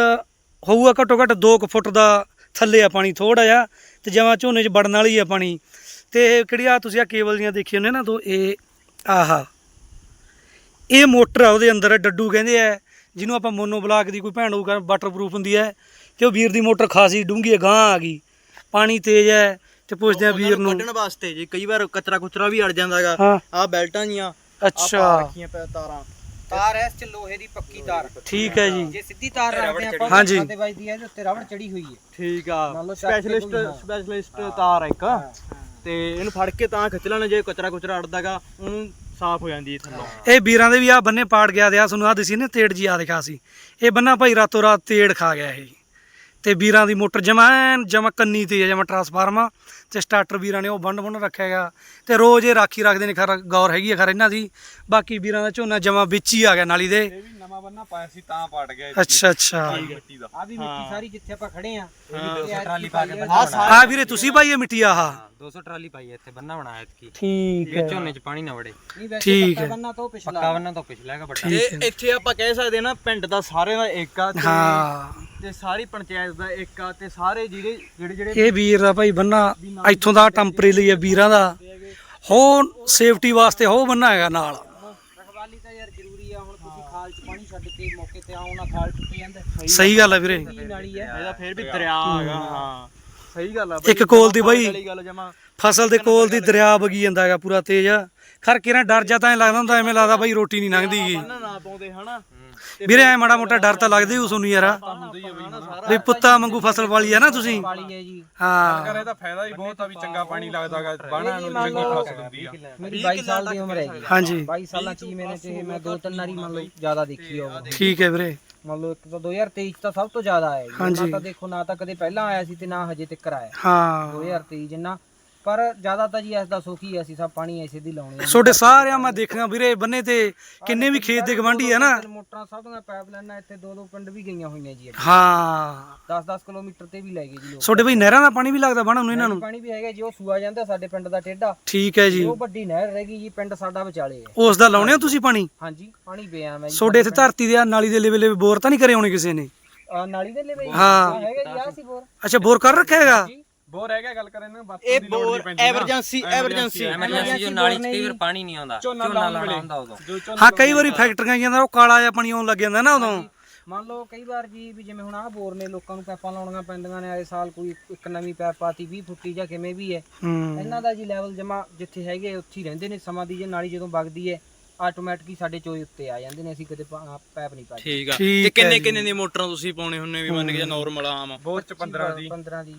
ਹੋਊਗਾ ਘੱਟੋ ਘੱਟ 2 ਫੁੱਟ ਦਾ ਥੱਲੇ ਆ ਪਾਣੀ ਥੋੜਾ ਜਿਹਾ ਤੇ ਜਮਾ ਝੋਨੇ 'ਚ ਵੜਨ ਵਾਲੀ ਆ ਪਾਣੀ। ਤੇ ਕਿਹੜੀ ਆ ਤੁਸੀਂ ਆ ਕੇਬਲ ਦੀਆਂ ਦੇਖੀ ਹੁੰਦੇ ਨਾ ਤੋਂ ਇਹ ਆਹਾ। ਇਹ ਮੋਟਰ ਆ ਉਹਦੇ ਅੰਦਰ, ਡੱਡੂ ਕਹਿੰਦੇ ਆ, ਜਿਹਨੂੰ ਆਪਾਂ ਮੋਨੋ ਬਲਾਕ ਦੀ ਕੋਈ ਭੈਣ ਹੋਊਗਾ, ਵਾਟਰਪ੍ਰੂਫ ਹੁੰਦੀ ਹੈ ਤੇ ਉਹ ਵੀਰ ਦੀ ਮੋਟਰ ਖਾਸੀ ਡੂੰਘੀ ਗਾਂ ਆ ਗਈ। ਪਾਣੀ ਤੇਜ਼ ਹੈ ਤੇ ਪੁੱਛਦੇ ਆ ਵੀਰ ਨੂੰ ਕੱਢਣ ਵਾਸਤੇ ਜੇ ਕਈ ਵਾਰ ਕਚਰਾ ਕੁਚਰਾ ਵੀ ਅੜ ਜਾਂਦਾਗਾ ਹਾਂ। ਆ ਬੈਲਟਾਂ ਜੀਆਂ ਅੱਛਾ। ਰੱਖੀਆਂ ਪੈ ਤਾਰਾਂ। ਤਾਰ ਐ ਇਸ ਚ ਲੋਹੇ ਦੀ ਪੱਕੀ ਤਾਰ। ਠੀਕ ਹੈ ਜੀ। ਜੇ ਸਿੱਧੀ ਤਾਰ ਰੱਖਦੇ ਆਪਾਂ ਹਾਂਜੀ। ਤੇ ਵੱਜਦੀ ਐ ਇਹਦੇ ਉੱਤੇ ਰਬੜ ਚੜੀ ਹੋਈ ਹੈ ਠੀਕ ਆ। ਸਪੈਸ਼ਲਿਸਟ ਹਾਂ। ਸਪੈਸ਼ਲਿਸਟ ਤਾਰ ਆ ਇੱਕ। ਤੇ ਇਹਨੂੰ ਫੜ ਕੇ ਤਾਂ ਖਿੱਚ ਲੈਣਾ ਜੇ ਕਚਰਾ ਕੁਚਰਾ ਅੜਦਾਗਾ ਉਹਨੂੰ ਸਾਫ਼ ਹੋ ਜਾਂਦੀ ਹੈ ਥੱਲੋਂ। ਇਹ ਵੀਰਾਂ ਦੇ ਵੀ ਆ ਬੰਨੇ ਪਾੜ ਗਿਆ ਦਿਆ ਤੁਹਾਨੂੰ ਆ ਦਿਸੀ ਨੇ ਤੇੜ ਜੀ ਆ ਦਿਖਾ ਸੀ। ਇਹ ਬੰਨਾ ਭਾਈ ਰਾਤੋਂ ਰਾਤ ਤੇੜ ਖਾ ਗਿਆ ਇਹ। ਤੇ ਵੀਰਾਂ ਦੀ ਮੋਟਰ ਜਮਾ ਜਮਾ ਕੰਨੀ ਤੇ ਹੈ ਜਮਾ ਟਰਾਂਸਫਾਰਮ ਤੇ ਸਟਾਰਟਰ ਵੀਰਾਂ ਨੇ ਉਹ ਬੰਨ ਬੰਨ ਰੱਖਿਆ ਹੈਗਾ। ਤੇ ਰੋਜ਼ ਇਹ ਰਾਖੀ ਰੱਖਦੇ ਨੇ ਖਰ ਗੌਰ ਹੈਗੀ ਆ ਖਰ ਇਹਨਾਂ ਦੀ। ਬਾਕੀ ਵੀਰਾਂ ਦਾ ਝੋਨਾ ਜਮਾ ਵਿੱਚ ਹੀ ਆ ਗਿਆ ਨਾਲੀ ਦੇ। ਇਹ ਵੀ ਨਵਾਂ ਬੰਨਾ ਪਾਇਆ ਸੀ ਤਾਂ ਪਾਟ ਗਿਆ ਇਹ ਅੱਛਾ ਅੱਛਾ। ਮਿੱਟੀ ਦਾ। ਆ ਵੀ ਮਿੱਟੀ ਸਾਰੀ ਜਿੱਥੇ ਆਪਾਂ ਖੜੇ ਆ ਟਰਾਲੀ ਪਾ ਕੇ ਆ। ਆ ਵੀਰੇ ਤੁਸੀਂ ਭਾਈ ਇਹ ਮਿੱਟੀ ਆਹ? 200 ਟਰਾਲੀ ਪਾਈ ਹੈ ਇੱਥੇ ਬੰਨਾ ਬਣਾਇਆ ਇਤਕੀ ਠੀਕ ਇਹ ਝੋਨੇ 'ਚ ਪਾਣੀ ਨਾ ਵੜੇ। ਠੀਕ ਹੈ। ਬੰਨਾ ਤੋਂ ਪਿਛਲਾ ਪੱਕਾ ਬੰਨਾ ਤੋਂ ਪਿਛਲਾ ਹੈਗਾ ਵੱਡਾ। ਤੇ ਇੱਥੇ ਆਪਾਂ ਕਹਿ ਸਕਦੇ ਨਾ ਪਿੰਡ ਦਾ ਸਾਰਿਆਂ ਦਾ ਏਕਾ ਤੇ ਹਾਂ। ਤੇ ਸਾਰੀ ਪੰਚਾਇਤ ਦਾ ਏਕਾ ਤੇ ਸਾਰੇ ਜਿਹੜੇ ਜਿਹੜੇ ਜਿਹੜੇ ਇਹ ਵੀਰ ਦਾ ਭਾਈ ਬੰਨਾ ਇੱਥੋਂ ਦਾ ਟੈਂਪਰੇਰੀ ਹੈ ਵੀਰਾਂ ਦਾ। ਹੋ ਸੇਫਟੀ ਵਾਸਤੇ ਹੋ ਬੰਨਾ ਹੈਗਾ ਨਾਲ। ਰਖਵਾਲੀ ਤਾਂ ਯਾਰ ਜ਼ਰੂਰੀ ਆ ਹੁਣ ਤੁਸੀਂ ਖਾਲ ਚ ਪਾਣੀ ਛੱਡ ਕੇ ਮੌਕੇ ਤੇ ਆਓ ਨਾ ਖਾਲ ਟੁੱਟ ਜਾਂਦਾ। ਸਹੀ ਗੱਲ ਹੈ ਵੀਰੇ। ਕੀ ਨਾਲੀ ਹੈ ਇਹਦਾ ਫੇਰ ਵੀ ਦਰਿਆ ਹੈਗਾ ਹਾਂ। ਸਹੀ ਗੱਲ ਆ ਇੱਕ ਕੋਲ ਦੀ ਬਾਈ ਫਸਲ ਦੇ ਕੋਲ ਦੀ ਦਰਿਆ ਵਗੀ ਜਾਂਦਾ ਹੈਗਾ ਪੂਰਾ ਤੇਜ਼। ਖਰ ਕਿਰਾਂ ਡਰ ਜਾ ਤਾਂ ਐ ਲੱਗਦਾ ਹੁੰਦਾ ਐਵੇਂ ਲੱਗਦਾ ਬਾਈ ਰੋਟੀ ਨਹੀਂ ਲੰਘਦੀ ਗੀ। ਨਾ ਨਾ ਪਾਉਂਦੇ ਹਨਾ? ਵੀਰੇ ਐ ਮਾੜਾ ਮੋਟਾ ਡਰ ਤਾਂ ਲੱਗਦਾ ਹੀ ਉਸ ਨੂੰ ਯਾਰ। ਵੀ ਪੁੱਤਾਂ ਵਾਂਗੂ ਫਸਲ ਵਾਲੀ ਆ ਨਾ ਤੁਸੀਂ। ਵਾਲੀ ਹੈ ਜੀ। ਹਾਂ। ਕਰ ਇਹਦਾ ਫਾਇਦਾ ਵੀ ਬਹੁਤ ਆ ਵੀ ਚੰਗਾ ਪਾਣੀ ਲੱਗਦਾਗਾ ਬਾਣਾ ਨੂੰ ਚੰਗੀ ਫਸਲ ਹੁੰਦੀ ਆ। ਮੇਰੀ 22 ਸਾਲ ਦੀ ਉਮਰ ਹੈਗੀ ਹਾਂਜੀ। 22 ਸਾਲਾਂ ਚ ਹੀ ਮੈਨੇ ਤੇ ਮੈਂ ਦੋ ਤਿੰਨ ਨਾਰੀ ਮੰਨ ਲਓ ਜ਼ਿਆਦਾ ਦੇਖੀ ਹੋਵੇ ਠੀਕ ਹੈ ਵੀਰੇ। ਮੰਨ ਲਓ ਇੱਕ ਤਾਂ 2023 ਚ ਤਾਂ ਸਭ ਤੋਂ ਜ਼ਿਆਦਾ ਆਇਆ ਜੀ। ਹਾਂਜੀ। ਨਾ ਤਾਂ ਦੇਖੋ ਨਾ ਤਾਂ ਕਦੇ ਪਹਿਲਾਂ ਆਇਆ ਸੀ ਤੇ ਨਾ ਹਜੇ ਤੱਕ ਆਇਆ। ਹਾਂ। 2023 ਜਿੰਨਾ ਪਰ ਜ਼ਿਆਦਾ ਤਾਂ ਜੀ ਇਸ ਦਾ ਸੁਖੀ ਹੈ ਅਸੀਂ ਸਭ ਪਾਣੀ ਐਸੇ ਦੀ ਲਾਉਣੇ ਆ। ਛੋਟੇ ਸਾਰਿਆਂ ਮੈਂ ਦੇਖਿਆ ਵੀਰੇ ਬੰਨੇ ਤੇ ਕਿੰਨੇ ਵੀ ਖੇਤ ਦੇ ਗਵਾਂਢੀ ਆ ਨਾ। ਮੋਟਰਾਂ ਸਭ ਦੀਆਂ ਪਾਈਪ ਲਾਈਨਾਂ ਇੱਥੇ ਦੋ ਦੋ ਪਿੰਡ ਵੀ ਗਈਆਂ ਹੋਈਆਂ ਜੀ ਹਾਂ। 10-10 ਕਿਲੋਮੀਟਰ ਤੇ ਵੀ ਲੈ ਗਏ ਜੀ ਲੋਕ। ਛੋਟੇ ਬਈ ਨਹਿਰਾਂ ਦਾ ਪਾਣੀ ਵੀ ਲੱਗਦਾ ਬਣਾ ਨੂੰ ਇਹਨਾਂ ਨੂੰ? ਪਾਣੀ ਵੀ ਹੈਗਾ ਜੀ ਉਹ ਸੂਆ ਜਾਂਦਾ ਸਾਡੇ ਪਿੰਡ ਦਾ ਟੇਡਾ ਠੀਕ ਹੈ ਜੀ। ਉਹ ਵੱਡੀ ਨਹਿਰ ਰਹਿ ਗਈ ਜੀ ਪਿੰਡ ਸਾਡਾ ਵਿਚਾਲੇ ਹੈ। ਉਸ ਦਾ ਲਾਉਣੇ ਹੋ ਤੁਸੀਂ ਪਾਣੀ? ਹਾਂਜੀ ਪਾਣੀ ਪਿਆ ਮੈਂ ਜੀ ਛੋਡੇ ਇੱਥੇ ਧਰਤੀ ਦੇ ਆ ਨਾਲੀ ਦੇ ਲੇਵੇ ਲੇਵੇ ਬੋਰ ਤਾਂ ਨਹੀਂ ਕਰੇ ਹੋਣੇ ਕਿਸੇ ਨੇ? ਨਾਲੀ ਦੇ ਲਈ ਹਾਂ। ਹੈਗਾ ਜੀ ਆ ਸੀ ਬੋਰ। ਅੱਛਾ ਬੋਰ ਕਰ ਰੱਖਿਆ ਹੈਗਾ? ਬੋਰ ਰਹਿ ਗਿਆ ਗੱਲ ਕਰੇ ਨਾ ਬਸ ਇਹ ਬੋਰ ਐਮਰਜੈਂਸੀ ਐਮਰਜੈਂਸੀ ਐਮਰਜੈਂਸੀ। ਜੋ ਨਾਲੀ 'ਚ ਕਈ ਵਾਰ ਪਾਣੀ ਨਹੀਂ ਆਉਂਦਾ। ਝੋਨਾ ਲਾਉਣਾ ਹੁੰਦਾ ਉਦੋਂ। ਜੋ ਹਾਂ ਕਈ ਵਾਰੀ ਫੈਕਟਰੀਆਂ ਜਾਂਦਾ ਉਹ ਕਾਲਾ ਜਿਹਾ ਪਾਣੀ ਆਉਣ ਲੱਗ ਜਾਂਦਾ ਨਾ ਉਦੋਂ। ਮੰਨ ਲਓ ਕਈ ਵਾਰ ਜੀ ਵੀ ਜਿਵੇਂ ਹੁਣ ਆਹ ਬੋਰ ਨੇ ਲੋਕਾਂ ਨੂੰ ਪੈਪਾਂ ਲਾਉਣੀਆਂ ਪੈਂਦੀਆਂ ਨੇ ਆਏ ਸਾਲ ਕੋਈ ਇੱਕ ਨਵੀਂ ਪੈਪ ਪਾਤੀ 20 ਫੁੱਟੀ ਜਾਂ ਕਿਵੇਂ ਵੀ ਹੈ। ਹੂੰ। ਇਹਨਾਂ ਦਾ ਜੀ ਲੈਵਲ ਜਮਾ ਜਿੱਥੇ ਹੈਗੇ ਉੱਥੇ ਹੀ ਰਹਿੰਦੇ ਨੇ ਸਮਾਂ ਦੀ ਜੇ ਨਾਲੀ ਜਦੋਂ ਵਗਦੀ ਹੈ ਆਟੋਮੈਟਿਕਲੀ ਸਾਡੇ ਚੋਏ ਉੱਤੇ ਆ ਜਾਂਦੇ ਨੇ ਅਸੀਂ ਕਦੇ ਪਾ- ਪੈਪ ਨਹੀਂ ਪਾਈ। ਠੀਕ ਆ। ਤੇ ਕਿੰਨੇ। ਕਿੰਨੇ ਦੀਆਂ ਮੋਟਰਾਂ ਤੁਸੀਂ ਪਾਉਣੇ ਹੁੰਨੇ ਵੀ ਮੰਨ ਕੇ ਜਾਂ ਨਾਰਮਲ ਆਮ ਬੋਰ ਚ 15 ਦੀ। 15 ਦੀ।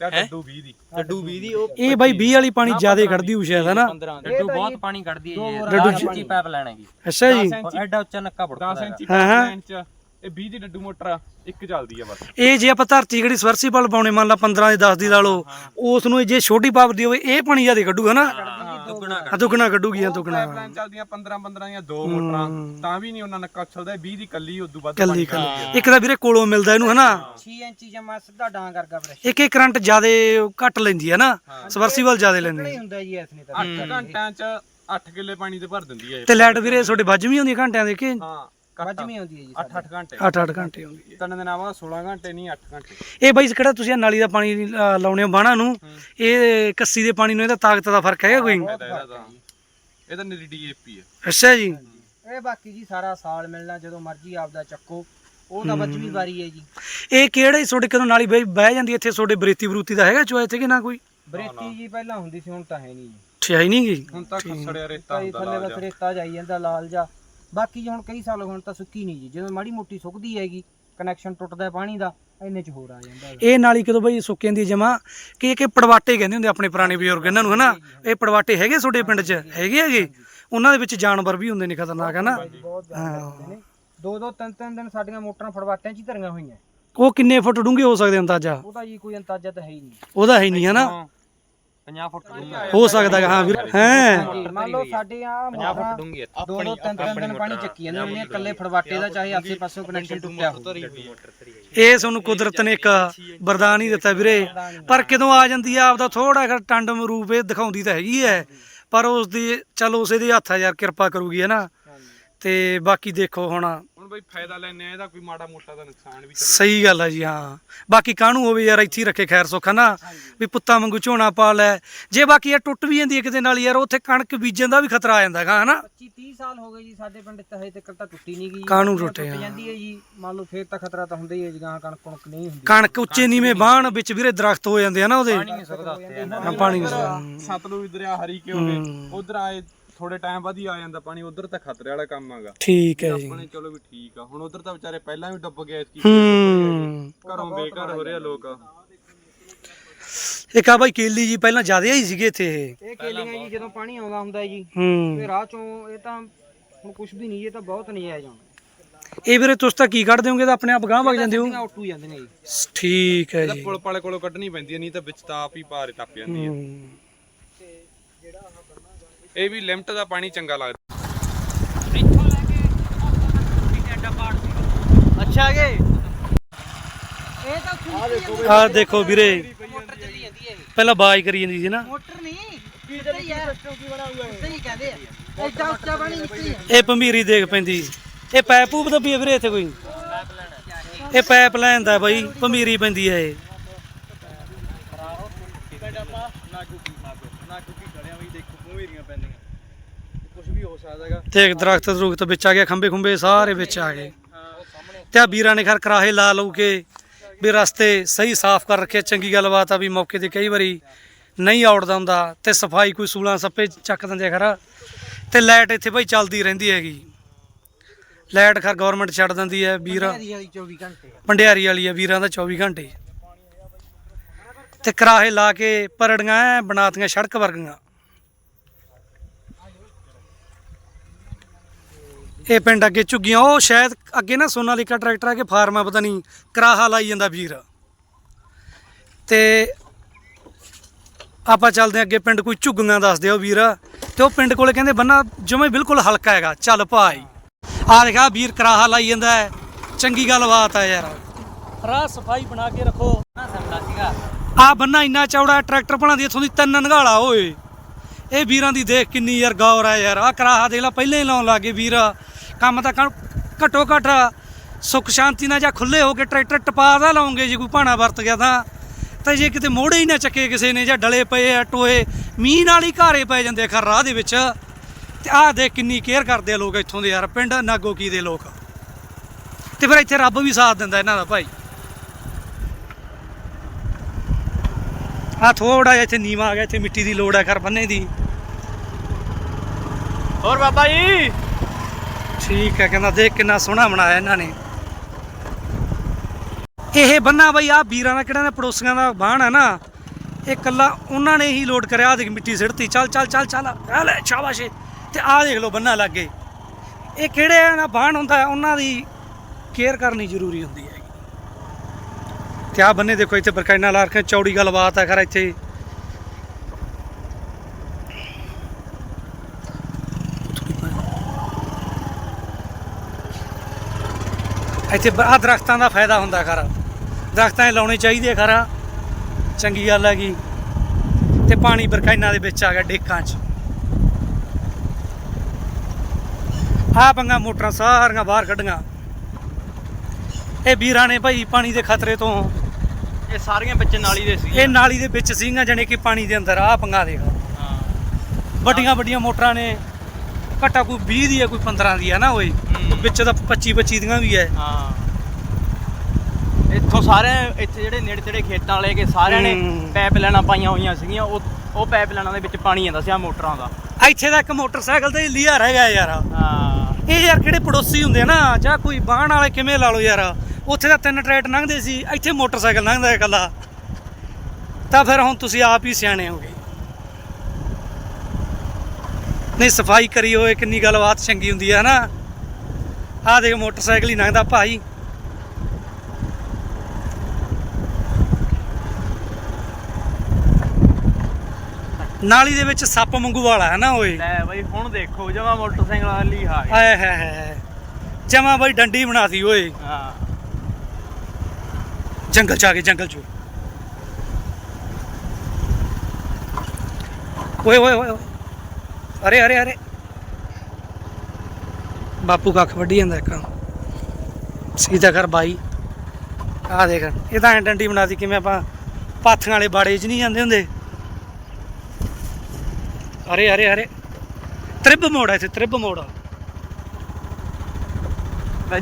ਤੇ ਡੱਡੂ 20 ਦੀ। ਡੱਡੂ 20 ਦੀ ਉਹ ਇਹ ਬਾਈ 20 ਵਾਲੀ ਪਾਣੀ ਜ਼ਿਆਦਾ ਕੱਢਦੀ ਹੋਊ ਸ਼ਾਇਦ ਹੈ ਨਾ 15 ਦੀ। ਡੱਡੂ ਬਹੁਤ ਪਾਣੀ ਕੱਢਦੀ ਹੈ ਜੀ ਡੱਡੂ ਉੱਚੀ ਪਾਈਪ ਲੈਣਾ ਜੀ। ਅੱਛਾ ਜੀ। ਐਡਾ ਉੱਚਾ ਨੱਕਾ 10 ਪੜਦਾ ਇੰਚੀ ਹਾਂ, ਹਾਂ। ਪਾਈਪ ਚ ਇਹ 20 ਦੀ ਡੱਡੂ ਮੋਟਰ ਆ ਇੱਕ ਚੱਲਦੀ ਆ ਬਸ। ਇਹ ਜੇ ਆਪਾਂ ਧਰਤੀ ਕਿਹੜੀ ਸਵਰਸੀਬਲ ਪਾਉਣੇ ਮੰਨ ਲਾ 15 ਦੀ 10 ਦੀ ਲਾ ਲਓ ਉਸ ਨੂੰ ਜੇ ਛੋਟੀ ਪਾਵਰ ਦੀ ਹੋਵੇ ਇਹ ਪਾਣੀ ਜ਼ਿਆਦਾ ਕੱਢੂਗਾ ਨਾ? ਦੁੱਗਣਾ ਆ ਦੁੱਗਣਾ ਕੱਢੂਗੀ ਆ ਦੁੱਗਣਾ ਪਾਈਪਲਾਈਨ ਚੱਲਦੀਆਂ 15 15 ਦੀਆਂ ਦੋ ਮੋਟਰਾਂ ਤਾਂ ਵੀ ਨਹੀਂ ਉਹਨਾਂ ਨੱਕਾ ਚੱਲਦਾ 20 ਦੀ ਕੱਲੀ ਉਦੋਂ ਵੱਧ ਕੱਲੀ ਕੱਲੀ। ਇੱਕ ਤਾਂ ਵੀਰੇ ਕੋਲੋਂ ਮਿਲਦਾ ਇਹਨੂੰ ਹਨਾ? 6 ਇੰਚੀ ਜਮਾ ਸਿੱਧਾ ਡਾਂ ਕਰਗਾ ਪ੍ਰੈਸ਼ਰ ਇੱਕ ਇੱਕ ਕਰੰਟ ਜ਼ਿਆਦਾ ਘੱਟ ਲੈਂਦੀ ਹੈ। ਨਾ ਸਵਰਸੀਬਲ ਜ਼ਿਆਦਾ ਲੈਂਦੀ ਨਹੀਂ ਹੈ। ਹੁੰਦਾ ਜੀ ਇਸ ਨੇ ਤਾਂ। 8 ਘੰਟਿਆਂ ਚ 8 ਕਿੱਲੇ ਪਾਣੀ ਤੇ ਭਰ ਦਿੰਦੀ ਇਹ। ਤੇ ਲਾਈਟ ਵੀਰੇ ਤੁਹਾਡੇ ਵੱਜ ਵੀ ਹੁੰਦੀ ਘੰਟਿਆਂ ਦੇ ਕਿ? ਹਾਂ। ਵੱਜਵੀਂ ਆਉਂਦੀ ਹੈ ਜੀ 8 8 ਘੰਟੇ। 8-8 ਘੰਟੇ ਹੁੰਦੀ ਹੈ। ਤਿੰਨ ਦਿਨਾਂ ਬਾਅਦ 16 ਘੰਟੇ ਨਹੀਂ 8 ਘੰਟੇ। ਇਹ ਬਾਈ ਕਿਹੜਾ ਤੁਸੀਂ ਆਹ ਨਾਲੀ ਦਾ ਪਾਣੀ ਅਹ, ਲਾਉਣੇ ਹੋ ਬਾਣਾ ਨੂੰ? ਇਹ ਕੱਸੀ ਦੇ ਪਾਣੀ ਨੂੰ ਇਹਦਾ ਤਾਕਤ ਦਾ ਫ਼ਰਕ ਹੈਗਾ ਕੋਈ? ਇਹਦਾ ਇਹਦਾ ਤਾਂ ਇਹ ਤਾਂ ਨਿਰੀ ਡੀਏਪੀ ਆ ਅੱਛਾ ਜੀ। ਇਹ ਬਾਕੀ ਜੀ ਸਾਰਾ ਸਾਲ ਮਿਲਣਾ ਜਦੋਂ ਮਰਜ਼ੀ ਆਪਦਾ ਚੱਕੋ। ਉਹ ਤਾਂ ਵੱਜਵੀਂ ਵਾਰੀ ਹੈ ਜੀ। ਇਹ ਕਿਹੜੇ ਤੁਹਾਡੇ ਕਦੋਂ ਨਾਲੀ ਬਈ ਬਹਿ ਜਾਂਦੀ ਇੱਥੇ? ਤੁਹਾਡੇ ਬਰੇਤੀ ਬਰੂਤੀ ਦਾ ਹੈਗਾ ਚੋਏ ਤੇ ਕਿ ਨਾ ਕੋਈ? ਬਰੇਤੀ ਜੀ ਪਹਿਲਾਂ ਹੁੰਦੀ ਸੀ ਹੁਣ ਤਾਂ ਹੈ ਨਹੀਂ ਜੀ। ਠਿਆਈ ਨਹੀਂ ਗਈ ਹੁਣ ਤੱਕ ਖਸੜਿਆ ਰੇਤਾ ਕਈ ਹੁੰਦਾ ਥੱਲੇ ਲਾਲ ਬਸ ਰੇਤਾ ਜਾਈ ਜਾਂਦਾ ਲਾਲ ਜਾ ਬਾਕੀ ਹੁਣ ਕਈ ਸਾਲ ਹੁਣ ਤਾਂ ਸੁੱਕੀ ਨਹੀਂ ਜੀ ਜਦੋਂ ਮਾੜੀ ਮੋਟੀ ਸੁੱਕਦੀ ਹੈਗੀ ਕਨੈਕਸ਼ਨ ਟੁੱਟਦਾ ਪਾਣੀ ਦਾ ਇੰਨੇ ਚ ਹੋਰ ਆ ਜਾਂਦਾ ਹੈਗਾ। ਇਹ ਨਾਲੀ ਕਦੋਂ ਬਈ ਸੁੱਕ ਜਾਂਦੀ ਜਮਾ? ਕਿ ਕਿ ਪੜਵਾਟੇ ਕਹਿੰਦੇ ਹੁੰਦੇ ਆਪਣੇ ਪੁਰਾਣੇ ਬਜ਼ੁਰਗ ਇਹਨਾਂ ਨੂੰ ਹਨਾ? ਇਹ ਪੜਵਾਟੇ ਹੈਗੇ ਤੁਹਾਡੇ ਪਿੰਡ 'ਚ? ਹੈਗੇ ਹੈਗੇ? ਉਹਨਾਂ ਦੇ ਵਿੱਚ ਜਾਨਵਰ ਵੀ ਹੁੰਦੇ ਨੇ ਖਤਰਨਾਕ ਹਨਾ? ਬਹੁਤ ਜ਼ਿਆਦਾ ਹੁੰਦੇ ਨੇ। ਦੋ ਦੋ ਤਿੰਨ ਤਿੰਨ ਦਿਨ ਸਾਡੀਆਂ ਮੋਟਰਾਂ ਫੜਵਾਟਿਆਂ 'ਚ ਹੀ ਧਰੀਆਂ ਹੋਈਆਂ। ਉਹ ਕਿੰਨੇ ਫੁੱਟ ਡੂੰਘੇ ਹੋ ਸਕਦੇ ਅੰਦਾਜ਼ਾ? ਉਹਦਾ ਜੀ ਕੋਈ ਅੰਦਾਜ਼ਾ ਤਾਂ ਹੈ ਹੀ ਨਹੀਂ। ਉਹਦਾ ਹੈ ਨਹੀਂ ਹਨਾ? 50 ਫੁੱਟ ਡੂੰਘਾ। ਹੋ ਸਕਦਾ ਗਾ, ਹਾਂ ਵੀਰ ਹੈ। ਹਾਂਜੀ ਮੰਨ ਲਓ ਸਾਡੇ ਆ 50 ਫੁੱਟ ਡੂੰਘੀ ਹੈ। ਦੋ ਦੋ ਤਿੰਨ ਤਿੰਨ ਦਿਨ ਪਾਣੀ ਚੱਕੀ ਜਾਂਦੇ ਹੁੰਦੇ ਆ ਇਕੱਲੇ ਫੜਵਾਟੇ ਦਾ ਚਾਹੇ ਆਸੇ ਪਾਸੋਂ ਕਨੈਕਸ਼ਨ ਟੁੱਟਿਆ ਹੋਵੇ। ਇਹ ਤੁਹਾਨੂੰ ਕੁਦਰਤ ਨੇ ਇੱਕ ਵਰਦਾਨ ਹੀ ਦਿੱਤਾ ਵੀਰੇ। ਪਰ ਕਦੋਂ ਆ ਜਾਂਦੀ ਆ ਆਪਦਾ ਥੋੜਾ ਜਿਹਾ ਟੰਡਮ ਰੂਪ ਇਹ ਦਿਖਾਉਂਦੀ ਤਾਂ ਹੈਗੀ ਹੈ। ਪਰ ਉਸ ਦੀ ਚਲੋ ਉਸੇ ਦੇ ਹੱਥ ਆ ਯਾਰ ਕਿਰਪਾ ਕਰੂਗੀ ਹੈ ਨਾ। ਤੇ ਬਾਕੀ ਦੇਖੋ ਹੁਣ ਹੁਣ ਬਈ ਫਾਇਦਾ ਲੈਣੇ ਆ ਇਹਦਾ ਕੋਈ ਮਾੜਾ ਮੋਟਾ ਦਾ ਨੁਕਸਾਨ ਵੀ ਚੱਲ। ਸਹੀ ਗੱਲ ਆ ਜੀ ਹਾਂ। ਬਾਕੀ ਕਾਹਨੂੰ ਹੋਵੇ ਯਾਰ ਇੱਥੇ ਹੀ ਰੱਖੇ ਖੈਰ ਸੁੱਖ ਨਾ ਵੀ ਪੁੱਤਾਂ ਵਾਂਗੂ ਝੋਨਾ ਪਾ ਲੈ। ਜੇ ਬਾਕੀ ਇਹ ਟੁੱਟ ਵੀ ਜਾਂਦੀ ਹੈ ਕਿਤੇ ਨਾਲ ਯਾਰ ਉੱਥੇ ਕਣਕ ਬੀਜਣ ਦਾ ਵੀ ਖਤਰਾ ਆ ਜਾਂਦਾ ਹੈਗਾ ਹਨਾ? 25 30 ਸਾਲ ਹੋ ਗਏ ਜੀ ਸਾਡੇ ਪਿੰਡ ਤੇ ਹਜੇ ਤੱਕ ਤਾਂ ਟੁੱਟੀ ਨਹੀਂ ਗਈ। ਕਾਹਨੂੰ ਟੁੱਟ ਟੁੱਟੇ। ਜਾਂਦੀ ਹੈ ਜੀ। ਮੰਨ ਲਓ ਫੇਰ ਤਾਂ ਖਤਰਾ ਤਾਂ ਹੁੰਦਾ ਹੀ ਹੈ ਜਿਗਾ ਕਣਕ ਕੁਣਕ ਨਹੀਂ ਹੁੰਦੀ। ਕਣਕ ਉੱਚੇ ਨੀਵੇਂ ਬਾਣ ਵਿੱਚ ਵੀਰੇ ਦਰਖਤ ਹੋ ਜਾਂਦੇ ਆ ਨਾ ਉਹਦੇ। ਪਾਣੀ ਨਹੀਂ ਸਕਦਾ ਸਤਲੁਜ ਦਰਿਆ ਹਰੀ ਕੇ ਹੋਵੇ? ਉਧਰ ਆਏ ਥੋੜੇ ਟਾਈਮ ਬਾਅਦ ਹੀ ਆ ਜਾਂਦਾ ਪਾਣੀ ਉਧਰ ਤਾਂ ਖਤਰੇ ਵਾਲਾ ਕੰਮ ਹੈਗਾ ਠੀਕ ਹੈ ਜੀ। ਆਪਣੇ ਚਲੋ ਵੀ ਠੀਕ ਆ। ਹੁਣ ਉਧਰ ਤਾਂ ਵਿਚਾਰੇ ਪਹਿਲਾਂ ਵੀ ਡੁੱਬ ਗਏ ਇਸ ਹੂੰ। ਘਰੋਂ ਬੇਘਰ ਹੋ ਰਹੇ ਆ ਲੋਕ। ਇੱਕ ਆ ਬਾਈ ਕੇਲੀ ਜੀ ਪਹਿਲਾਂ ਜ਼ਿਆਦਾ ਹੀ ਸੀਗੇ ਇੱਥੇ ਇਹ। ਇਹ ਕੇਲੀਆਂ ਜੀ ਜਦੋਂ ਪਾਣੀ ਆਉਂਦਾ ਹੁੰਦਾ ਹੈ ਜੀ ਹੂੰ। ਤੇ ਰਾਹ ਚੋਂ ਇਹ ਤਾਂ ਹੁਣ ਕੁਝ ਵੀ ਨਹੀਂ ਇਹ ਤਾਂ ਬਹੁਤ ਨਜਾਇਜ਼ ਆਉਂਦਾ ਇਹ ਵੀਰੇ ਤੁਸੀਂ ਤਾਂ ਕੀ ਕੱਢ ਦਿਓਗੇ ਤਾਂ ਆਪਣੇ ਆਪ ਗਾਂਹ ਵਗ ਜਾਂਦੇ ਹੋ। ਸਿੱਧੀਆਂ ਉੱਟੂ ਜਾਂਦੀਆਂ ਜੀ। ਠੀਕ ਹੈ ਇਹਦਾ ਜੀ। ਪੁਲ ਪਾਲੇ ਕੋਲੋਂ ਕੱਢਣੀ ਪੈਂਦੀ ਹੈ ਨਹੀਂ ਤਾਂ ਵਿੱਚ ਤਾਂ ਆਪ ਹੀ ਭਾਰੇ ਟੱਪ ਜਾਂਦੀ ਹੈ। ਹੂੰ। ਇਹ ਵੀ ਲਿਮਟ ਦਾ ਪਾਣੀ ਚੰਗਾ ਲੱਗਦਾ। ਅੱਛਾ ਗੇ ਇਹ ਤਾਂ ਆਹ ਦੇਖੋ ਵੀਰੇ ਮੋਟਰ ਚੱਲੀ ਜਾਂਦੀ ਹੈ ਇਹ। ਪਹਿਲਾਂ ਬਾਜ ਕਰੀ ਜਾਂਦੀ ਸੀ ਨਾ। ਮੋਟਰ ਨਹੀਂ ਕੀ ਚੱਲੀ ਹੈ। ਕੀ ਬਣਾ ਹੋਇਆ ਹੈ ਸਹੀ ਕਹਦੇ ਆ। ਐਡਾ ਉੱਚਾ ਪਾਣੀ ਨਿਕਲੀ ਹੈ ਇਹ ਭੰਬੀਰੀ ਦੇਖ ਪੈਂਦੀ। ਇਹ ਪੈਪ ਪੂਪ ਤਾਂ ਵੀ ਵੀਰੇ ਇੱਥੇ ਕੋਈ? ਇਹ ਪਾਈਪ ਲਾਈਨ ਦਾ ਬਾਈ ਭੰਬੀਰੀ ਪੈਂਦੀ ਹੈ ਇਹ ਕੁਝ ਵੀ ਹੋ ਸਕਦਾ ਹੈਗਾ ਤੇ ਇੱਕ ਦਰਖਤ ਦਰੁਖਤ ਵਿੱਚ ਆ ਗਿਆ ਖੰਬੇ ਖੁੰਬੇ ਸਾਰੇ ਵਿੱਚ ਆ ਗਏ। ਤੇ ਆ ਵੀਰਾਂ ਨੇ ਖਰ ਕਰਾਹੇ ਲਾ ਲਊ ਕੇ ਵੀ ਰਸਤੇ ਸਹੀ ਸਾਫ਼ ਕਰ ਰੱਖੇ। ਚੰਗੀ ਗੱਲਬਾਤ ਆ ਵੀ ਮੌਕੇ ਤੇ ਕਈ ਵਾਰੀ ਨਹੀਂ ਔੜਦਾ ਹੁੰਦਾ ਤੇ ਸਫ਼ਾਈ ਕੋਈ ਸੂਲਾਂ ਸੱਪੇ ਚੱਕ ਦਿੰਦੇ ਖਰਾ। ਤੇ ਲਾਈਟ ਇੱਥੇ ਭਾਈ ਚੱਲਦੀ ਰਹਿੰਦੀ ਹੈਗੀ। ਲਾਈਟ ਖਰ ਗਵਰਨਮੈਂਟ ਛੱਡ ਦਿੰਦੀ ਹੈ ਵੀਰ। ਵਾਲੀ 24 ਘੰਟੇ ਆ। ਭੰਡਿਆਰੀ ਵਾਲੀ ਆ ਵੀਰਾਂ ਦਾ 24 ਘੰਟੇ। ਤੇ ਕਰਾਹੇ ਲਾ ਕੇ ਪਰੜੀਆਂ ਬਣਾਤੀਆਂ ਸੜਕ ਵਰਗੀਆਂ। ਇਹ ਪਿੰਡ ਅੱਗੇ ਝੁੱਗੀਆਂ, ਉਹ ਸ਼ਾਇਦ ਅੱਗੇ ਨਾ ਸੋਨਾ ਸੋਨਾਲੀਕਾ ਟਰੈਕਟਰ ਆ ਕੇ ਫਾਰਮਾ ਪਤਾ ਨਹੀਂ, ਕਰਾਹਾ ਲਾਈ ਜਾਂਦਾ ਵੀਰ। ਤੇ ਆਪਾਂ ਚੱਲਦੇ ਹਾਂ ਅੱਗੇ ਪਿੰਡ, ਕੋਈ ਝੁੱਗੀਆਂ ਦੱਸਦੇ ਹੋ ਉਹ ਵੀਰ। ਤੇ ਉਹ ਪਿੰਡ ਕੋਲੇ ਕਹਿੰਦੇ ਬੰਨਾ ਜਮੇ ਬਿਲਕੁਲ ਹਲਕਾ ਹੈਗਾ, ਚੱਲ ਭਾਈ। ਆ ਦੇਖਾ ਵੀਰ ਕਰਾਹਾ ਲਾਈ ਜਾਂਦਾ ਹੈ। ਚੰਗੀ ਗੱਲਬਾਤ ਆ ਯਾਰ। ਰਾਹ ਸਫ਼ਾਈ ਬਣਾ ਕੇ ਰੱਖੋ। ਆ ਬੰਨਾ ਇੰਨਾ ਚੌੜਾ ਟਰੈਕਟਰ ਬਣਾਉਂਦੀ ਦੀ ਇਥੋਂ ਦੀ ਤਿੰਨ ਨੰਗਾਲਾ, ਓਏ। ਇਹ ਵੀਰਾਂ ਦੀ ਦੇਖ ਕਿੰਨੀ ਯਾਰ ਗੌਰ ਆ ਯਾਰ। ਆ ਕਰਾਹਾ ਦੇਖ ਲਾ, ਪਹਿਲੇ ਹੀ ਲਾਉਣ ਲੱਗੇ ਵੀਰ। ਕੰਮ ਤਾਂ ਕਰ- ਘੱਟੋ ਘੱਟ ਸੁੱਖ ਸ਼ਾਂਤੀ ਨਾਲ ਜਾਂ ਖੁੱਲੇ ਹੋ ਕੇ ਟਰੈਕਟਰ ਟਪਾ ਦਾ ਲਾਉਂਗੇ ਜੇ, ਕੋਈ ਭਾਣਾ ਵਰਤ ਗਿਆ ਤਾਂ। ਤੇ ਜੇ ਕਿਤੇ ਮੋੜੇ ਹੀ ਨਾ ਚੱਕੇ ਕਿਸੇ ਨੇ ਜਾਂ ਡਲੇ ਪਏ ਆ, ਟੋਏ, ਮੀਂਹ ਨਾਲ ਹੀ ਘਾਰੇ ਪੈ ਜਾਂਦੇ ਆ ਖਰ ਰਾਹ ਦੇ ਵਿੱਚ। ਤੇ ਆਹ ਦੇਖ ਕਿੰਨੀ ਕੇਅਰ ਕਰਦੇ ਆ ਲੋਕ ਇੱਥੋਂ ਦੇ ਯਾਰ, ਪਿੰਡ ਨਾਗੋ ਕੀ ਦੇ ਲੋਕ। ਤੇ ਫਿਰ ਇੱਥੇ ਰੱਬ ਵੀ ਸਾਥ ਦਿੰਦਾ ਇਹਨਾਂ ਦਾ ਭਾਈ। ਆ ਥੋੜਾ ਜਿਹਾ ਇੱਥੇ ਨੀਵਾ ਆ ਗਿਆ, ਇੱਥੇ ਮਿੱਟੀ ਦੀ ਲੋੜ ਹੈ ਖਰ ਬੰਨੇ ਦੀ। ਹੋਰ ਬਾਬਾ ਜੀ। ਠੀਕ ਹੈ, ਕਹਿੰਦਾ ਦੇਖ ਕਿੰਨਾ ਸੋਹਣਾ ਬਣਾਇਆ ਇਹਨਾਂ ਨੇ। ਇਹ ਬੰਨਾ ਬਈ ਆ ਵੀਰਾਂ ਦਾ ਕਿਹੜਾ ਨਾ ਪੜੋਸੀਆਂ ਦਾ ਬਾਣ ਹੈ ਨਾ। ਇਹ ਕੱਲਾ ਉਹਨਾਂ ਨੇ ਹੀ ਲੋਡ ਕਰਿਆ ਆ ਦੇਖ ਮਿੱਟੀ ਸਿੜਤੀ, ਚੱਲ ਚੱਲ ਚੱਲ ਚੱਲ, ਆ ਲੈ ਸ਼ਾਬਾਸ਼। ਤੇ ਆ ਦੇਖ ਲਓ ਬੰਨਾ ਲੱਗੇ। ਇਹ ਕਿਹੜੇ ਆ ਨਾ ਬਾਣ ਹੁੰਦਾ ਉਹਨਾਂ ਦੀ ਕੇਅਰ ਕਰਨੀ ਜ਼ਰੂਰੀ ਹੁੰਦੀ ਹੈ। ਤੇ ਆ ਬੰਨੇ ਦੇਖੋ, ਇੱਥੇ ਬਰਕਾਇਨਾ ਲਾ ਰੱਖਿਆ, ਚੌੜੀ ਗੱਲਬਾਤ ਹੈ, ਖਰਾ ਇੱਥੇ। ਇੱਥੇ ਆ ਦਰਖਤਾਂ ਦਾ ਫਾਇਦਾ ਹੁੰਦਾ ਖਰਾ। ਦਰਖਤਾਂ ਲਾਉਣੇ ਚਾਹੀਦੇ ਖਰਾ। ਚੰਗੀ ਗੱਲ ਹੈਗੀ। ਤੇ ਪਾਣੀ ਬਰਕਾਇਨਾ ਦੇ ਵਿੱਚ ਆ ਗਿਆ ਡੇਕਾਂ 'ਚ। ਆ ਪੰਗਾ ਮੋਟਰਾਂ ਸਾਰੀਆਂ ਬਾਹਰ ਕੱਢੀਆਂ। ਇਹ ਵੀਰਾਂ ਨੇ ਭਾਈ ਪਾਣੀ ਦੇ ਖਤਰੇ ਤੋਂ। ਇਹ ਸਾਰੀਆਂ ਵਿੱਚ ਨਾਲੀ ਦੇ ਸੀ ਇਹ ਨਾਲੀ ਦੇ ਵਿੱਚ ਸੀਗੀਆਂ ਜਾਣੀ ਕਿ ਪਾਣੀ ਦੇ ਅੰਦਰ ਆ ਪੰਗਾ ਦੇਖ। ਹਾਂ। ਵੱਡੀਆਂ ਵੱਡੀਆਂ ਮੋਟਰਾਂ ਨੇ। ਘੱਟਾ ਕੋਈ 20 ਦੀ ਹੈ ਕੋਈ 15 ਦੀ ਹੈ ਨਾ ਓਏ। ਹੂੰ। ਵਿੱਚ ਤਾਂ 25 25 ਦੀਆਂ ਵੀ ਹੈ ਹਾਂ। ਇੱਥੋਂ ਸਾਰੇ ਇੱਥੇ ਜਿਹੜੇ ਨੇੜੇ ਤੇੜੇ ਖੇਤਾਂ ਵਾਲੇ ਕੇ ਸਾਰਿਆਂ ਨੇ ਹੂੰ। ਪਾਈਪ ਲਾਈਨਾਂ ਪਾਈਆਂ ਹੋਈਆਂ ਸੀਗੀਆਂ ਉਹ ਉਹ ਪਾਈਪ ਲਾਈਨਾਂ ਦੇ ਵਿੱਚ ਪਾਣੀ ਆਉਂਦਾ ਸੀ ਆ ਮੋਟਰਾਂ ਦਾ। ਇੱਥੇ ਦਾ ਇੱਕ ਮੋਟਰਸਾਈਕਲ ਤੇ ਲੀਆ ਰਹਿ ਗਿਆ ਯਾਰ। ਹਾਂ। ਇਹ ਯਾਰ ਕਿਹੜੇ ਪੜੋਸੀ ਹੁੰਦੇ ਆ ਨਾ ਜਾਂ ਕੋਈ ਬਾਣ ਵਾਲੇ ਕਿਵੇਂ ਲਾ ਲਓ ਯਾਰ। ਉੱਥੇ ਤਾਂ ਤਿੰਨ ਟਰੈਕਟਰ ਲੰਘਦੇ ਸੀ ਇੱਥੇ ਮੋਟਰਸਾਈਕਲ ਲੰਘਦਾ ਹੈ ਇਕੱਲਾ। ਤਾਂ ਫਿਰ ਹੁਣ ਤੁਸੀਂ ਆਪ ਹੀ ਸਿਆਣੇ ਹੋਗੇ। ਨਹੀਂ ਸਫ਼ਾਈ ਕਰੀ ਹੋਏ ਕਿੰਨੀ ਗੱਲਬਾਤ ਚੰਗੀ ਹੁੰਦੀ ਹੈ ਨਾ ਆਹ ਦੇਖ ਮੋਟਰਸਾਈਕਲ ਹੀ ਲੰਘਦਾ ਭਾਈ। ਨਾਲੀ ਦੇ ਵਿੱਚ ਸੱਪ ਮੰਗੂ ਵਾਲਾ ਹੈ ਨਾ ਓਏ? ਲੈ ਬਈ ਹੁਣ ਦੇਖੋ ਜਮਾ ਮੋਟਰਸਾਈਕਲ ਵਾਲੀ ਆ ਗਈ ਆਏ ਹੈ ਹੈ ਜਮਾ ਬਈ ਡੰਡੀ ਬਣਾਤੀ ਓਏ। ਹਾਂ। ਜੰਗਲ ਚ ਆ ਗਏ ਜੰਗਲ ਚ। ਓਏ ਓਏ ਓਏ। ਅਰੇ ਅਰੇ ਅਰੇ। ਬਾਪੂ ਕੱਖ ਵੱਢੀ ਜਾਂਦਾ ਇੱਕ। ਸਿੱਧਾ ਕਰ ਬਾਈ। ਆ ਦੇਖ ਇਹ ਤਾਂ ਐਂ ਡੰਡੀ ਬਣਾਤੀ ਕਿਵੇਂ ਆਪਾਂ ਪਾਥੀਆਂ ਵਾਲੇ ਬਾੜੇ 'ਚ ਨਹੀਂ ਜਾਂਦੇ ਹੁੰਦੇ। ਅਰੇ ਅਰੇ ਅਰੇ। ਤ੍ਰਿਬ ਮੋੜ ਆ ਇੱਥੇ ਤ੍ਰਿਬ ਮੋੜ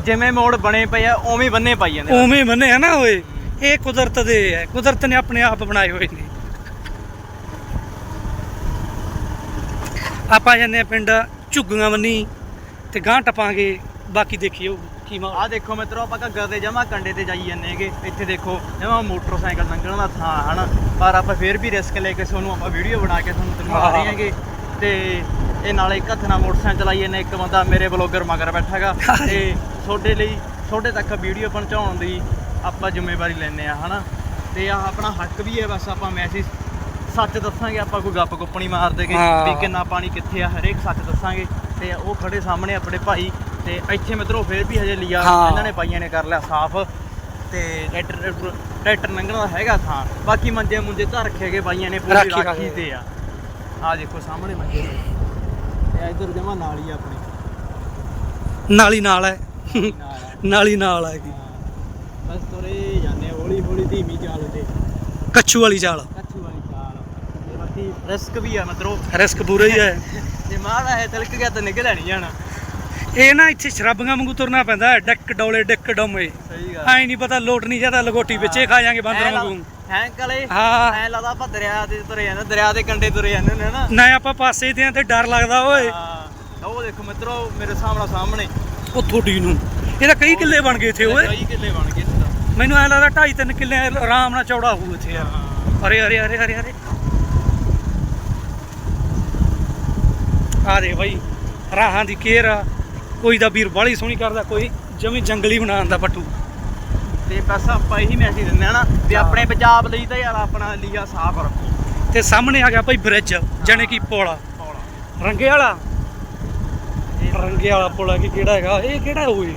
ਜਿਵੇਂ ਮੋੜ ਬਣੇ ਪਏ ਆ ਉਵੇਂ ਹੀ ਬੰਨੇ ਪਾਈ ਜਾਂਦੇ ਉਵੇਂ ਹੀ ਬੰਨੇ ਆ ਨਾ ਓਏ। ਇਹ ਕੁਦਰਤ ਦੇ ਹੈ ਕੁਦਰਤ ਨੇ ਆਪਣੇ ਆਪ ਬਣਾਏ ਹੋਏ ਨੇ। ਆਪਾਂ ਜਾਂਦੇ ਆ ਪਿੰਡ ਝੁੱਗੀਆਂ ਬੰਨੀ ਤੇ ਗਾਂ ਟਪਾਂਗੇ ਬਾਕੀ ਦੇਖੀਓ ਕੀ ਮਾਹੌਲ। ਆ ਦੇਖੋ ਮਿੱਤਰੋ ਆਪਾਂ ਘੱਗਰ ਦੇ ਜਮਾ ਕੰਡੇ ਤੇ ਜਾਈ ਜਾਂਦੇ ਹੈਗੇ। ਇੱਥੇ ਦੇਖੋ ਜਮਾ ਮੋਟਰਸਾਈਕਲ ਲੰਘਣ ਦਾ ਥਾਂ ਹਨ? ਪਰ ਆਪਾਂ ਫੇਰ ਵੀ ਰਿਸਕ ਲੈ ਕੇ ਤੁਹਾਨੂੰ ਆਪਾਂ ਵੀਡੀਓ ਬਣਾ ਕੇ ਤੁਹਾਨੂੰ ਦਿਖਾ ਰਹੇ ਹੈਗੇ। ਤੇ ਇਹ ਨਾਲੇ ਇੱਕ ਹੱਥ ਨਾਲ ਮੋਟਰਸਾਈਕਲ ਚਲਾਈ ਜਾਂਦੇ ਇੱਕ ਬੰਦਾ ਮੇਰੇ ਬਲੌਗਰ ਮਗਰ ਬੈਠਾਗਾ ਤੇ ਤੁਹਾਡੇ ਲਈ ਤੁਹਾਡੇ ਤੱਕ ਵੀਡੀਓ ਪਹੁੰਚਾਉਣ ਦੀ ਆਪਾਂ ਜ਼ਿੰਮੇਵਾਰੀ ਲੈਂਦੇ ਆ ਹਨਾ? ਤੇ ਆ ਆਪਣਾ ਹੱਕ ਵੀ ਹੈ ਬਸ ਆਪਾਂ ਮੈਸੇਜ ਸੱਚ ਦੱਸਾਂਗੇ ਆਪਾਂ ਕੋਈ ਗੱਪ ਗੁੱਪ ਨਹੀਂ ਮਾਰ ਦੇਗੇ ਹਾਂ। ਵੀ ਕਿੰਨਾ ਪਾਣੀ ਕਿੱਥੇ ਆ ਹਰੇਕ ਸੱਚ ਦੱਸਾਂਗੇ ਤੇ ਉਹ ਖੜੇ ਸਾਹਮਣੇ ਆਪਣੇ ਭਾਈ ਤੇ ਇੱਥੇ ਮਿੱਤਰੋ ਫੇਰ ਵੀ ਹਜੇ ਲਿਆ ਹਾਂ। ਇਹਨਾਂ ਨੇ ਪਾਈਆਂ ਨੇ ਕਰ ਲਿਆ ਸਾਫ਼ ਤੇ ਟਰੈਕਟਰ ਟਰੈਕਟਰ ਲੰਘਣ ਦਾ ਹੈਗਾ ਥਾਂ ਬਾਕੀ ਮੰਜੇ ਮੁੰਜੇ ਧਰ ਰੱਖੇ ਗਏ ਬਾਈਆਂ ਨੇ ਪੂਰੀ ਰਾਖੀ। ਤੇ ਆ ਆ ਦੇਖੋ ਸਾਹਮਣੇ ਮੰਜੇ ਨੇ ਤੇ ਇਧਰ ਜਮਾ ਨਾਲ ਹੀ ਆ ਆਪਣੀ ਨਾਲੀ ਨਾਲ ਹੈ ਨਾਲ ਆ। ਨਾਲੀ ਨਾਲ ਹੈਗੀ ਹਾਂ। ਬਸ ਤੁਰੇ ਜਾਂਦੇ ਹੌਲੀ ਹੌਲੀ ਧੀਮੀ ਚਾਲ ਤੇ ਕੱਛੂ ਵਾਲੀ ਚਾਲ ਰਿਸਕ ਵੀ ਆ ਮਿੱਤਰੋ ਰਿਸਕ ਪੂਰਾ ਹੀ ਹੈ ਜੇ ਮਾੜਾ ਹੈ ਤਿਲਕ ਗਿਆ ਤਾਂ ਨਿਕਲ ਨਹੀਂ ਜਾਣਾ ਇਹ ਨਾ ਇੱਥੇ ਸ਼ਰਾਬੀਆਂ ਵਾਂਗੂ ਤੁਰਨਾ ਪੈਂਦਾ ਡੱਕ ਡੌਲੇ ਡਿੱਕ ਡੋਮੇ। ਸਹੀ ਗੱਲ। ਐ ਨਹੀਂ ਪਤਾ ਲੋਟ ਨਹੀਂ ਜਾਂਦਾ ਲਗੋਟੀ ਵਿੱਚੇ ਖਾ ਜਾਾਂਗੇ ਬਾਂਦਰ ਵਾਂਗੂ। ਹੈ ਕਲੇ ਹਾਂ। ਐ ਲੱਗਦਾ ਆਪਾਂ ਦਰਿਆ ਤੇ ਤੁਰੇ ਜਾਂਦੇ ਦਰਿਆ ਦੇ ਕੰਢੇ ਤੁਰੇ ਜਾਂਦੇ ਹੁੰਦੇ ਨਾ। ਨਾ ਆਪਾਂ ਪਾਸੇ ਤੇ ਆ ਤੇ ਡਰ ਲੱਗਦਾ ਓਏ। ਉਹ ਦੇਖੋ ਮਿੱਤਰੋ ਮੇਰੇ ਸਾਹਮਣੇ ਸਾਹਮਣੇ। ਉਹ ਥੋੜੀ ਨੂੰ। ਇਹਦਾ ਕਈ ਕਿੱਲੇ ਬਣ ਗਏ ਇੱਥੇ ਓਏ। ਕਈ ਕਿੱਲੇ ਬਣ ਗਏ ਮੈਨੂੰ ਐ ਲੱਗਦਾ ਢਾਈ ਤਿੰਨ ਕਿੱਲੇ ਆਰਾਮ ਨਾਲ ਚੌੜਾ ਹੋਊ ਇੱਥੇ ਯਾਰ। ਅਰੇ ਅਰੇ ਅਰੇ ਅਰੇ ਅਰੇ ਆ ਦੇ ਬਾਈ। ਰਾਹਾਂ ਦੀ ਕੇਰ ਆ। ਕੋਈ ਦਾ ਵੀਰ ਬਾਲੀ ਸੋਹਣੀ ਕਰਦਾ ਕੋਈ ਜਮੀ ਜੰਗਲੀ ਬਣਾਉਂਦਾ ਪੱਟੂ। ਤੇ ਬਸ ਆਪਾਂ ਇਹੀ ਮੈਸੇਜ ਦਿੰਦੇ ਆ ਨਾ ਵੀ ਆਪਣੇ ਪੰਜਾਬ ਲਈ ਤਾਂ ਯਾਰ ਆਪਣਾ ਲੀਆ ਸਾਫ਼ ਰੱਖੋ। ਤੇ ਸਾਹਮਣੇ ਆ ਗਿਆ ਭਾਈ ਬ੍ਰਿਜ ਜਾਣੇ ਕੀ ਪੁਲ। ਰੰਗੇ ਵਾਲਾ? ਰੰਗੇ ਵਾਲਾ ਪੁਲ ਕਿ ਕਿਹੜਾ ਹੈਗਾ? ਇਹ ਕਿਹੜਾ ਓਏ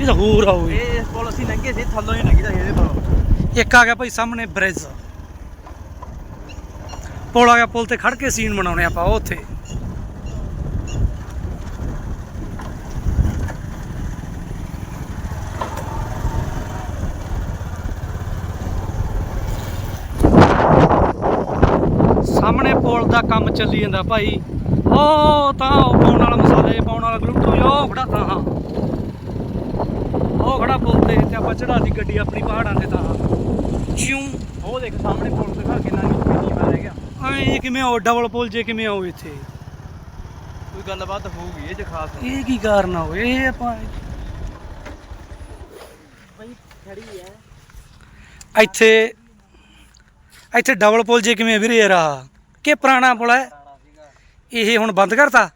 ਇਹ ਤਾਂ ਹੋਰ ਆ ਓਏ ਇਹ ਪੁਲ ਅਸੀਂ ਲੰਘੇ ਸੀ ਥੱਲੋਂ ਹੀ ਲੰਘੀਦਾ ਸੀ ਇਹਦੇ ਕੋਲ। ਇੱਕ ਆ ਗਿਆ ਭਾਈ ਸਾਹਮਣੇ ਬ੍ਰਿਜ ਪੁਲ ਗਿਆ ਪੁਲ ਤੇ ਖੜ ਕੇ ਸੀਨ ਬਣਾਉਣੇ ਆਪਾਂ ਉਹ ਉੱਥੇ। ਪੁਲ ਦਾ ਕੰਮ ਚੱਲੀ ਜਾਂਦਾ ਭਾਈ। ਉਹ ਤਾਂ ਉਹ ਪਾਉਣ ਵਾਲਾ ਮਸਾਲੇ ਪਾਉਣ ਵਾਲਾ ਗਲੂਟੂ ਉਹ ਖੜਾ ਤਾਂ ਹਾਂ। ਉਹ ਖੜਾ ਪੁਲ ਤੇ ਤੇ ਆਪਾਂ ਚੜਾਤੀ ਗੱਡੀ ਆਪਣੀ ਪਹਾੜਾਂ ਤੇ ਤਾਂ। ਜਿਉਂ ਉਹ ਦੇਖ ਸਾਹਮਣੇ ਪੁਲ ਦਿਖਾ ਕਿੰਨਾ ਨੀਚੇ ਨੀਵਾ ਰਹਿ ਗਿਆ। ਐ ਕਿਵੇਂ ਹੋ ਡਬਲ ਪੁਲ ਜੇ ਕਿਵੇਂ ਹੋ ਇੱਥੇ? ਕੋਈ ਗੱਲਬਾਤ ਹੋਊਗੀ ਇਹ ਚ ਖਾਸ ਇਹ ਕੀ ਕਾਰਨ ਆ ਓਏ ਇਹ ਆਪਾਂ ਬਈ ਖੜੀ ਹੈ ਇੱਥੇ ਇੱਥੇ ਡਬਲ ਪੁਲ ਜੇ ਕਿਵੇਂ ਵੀਰੇ ਯਾਰ? ਕਿ ਪੁਰਾਣਾ ਪੁਲ ਹੈ? ਇਹ ਹੁਣ ਬੰਦ ਕਰਤਾ?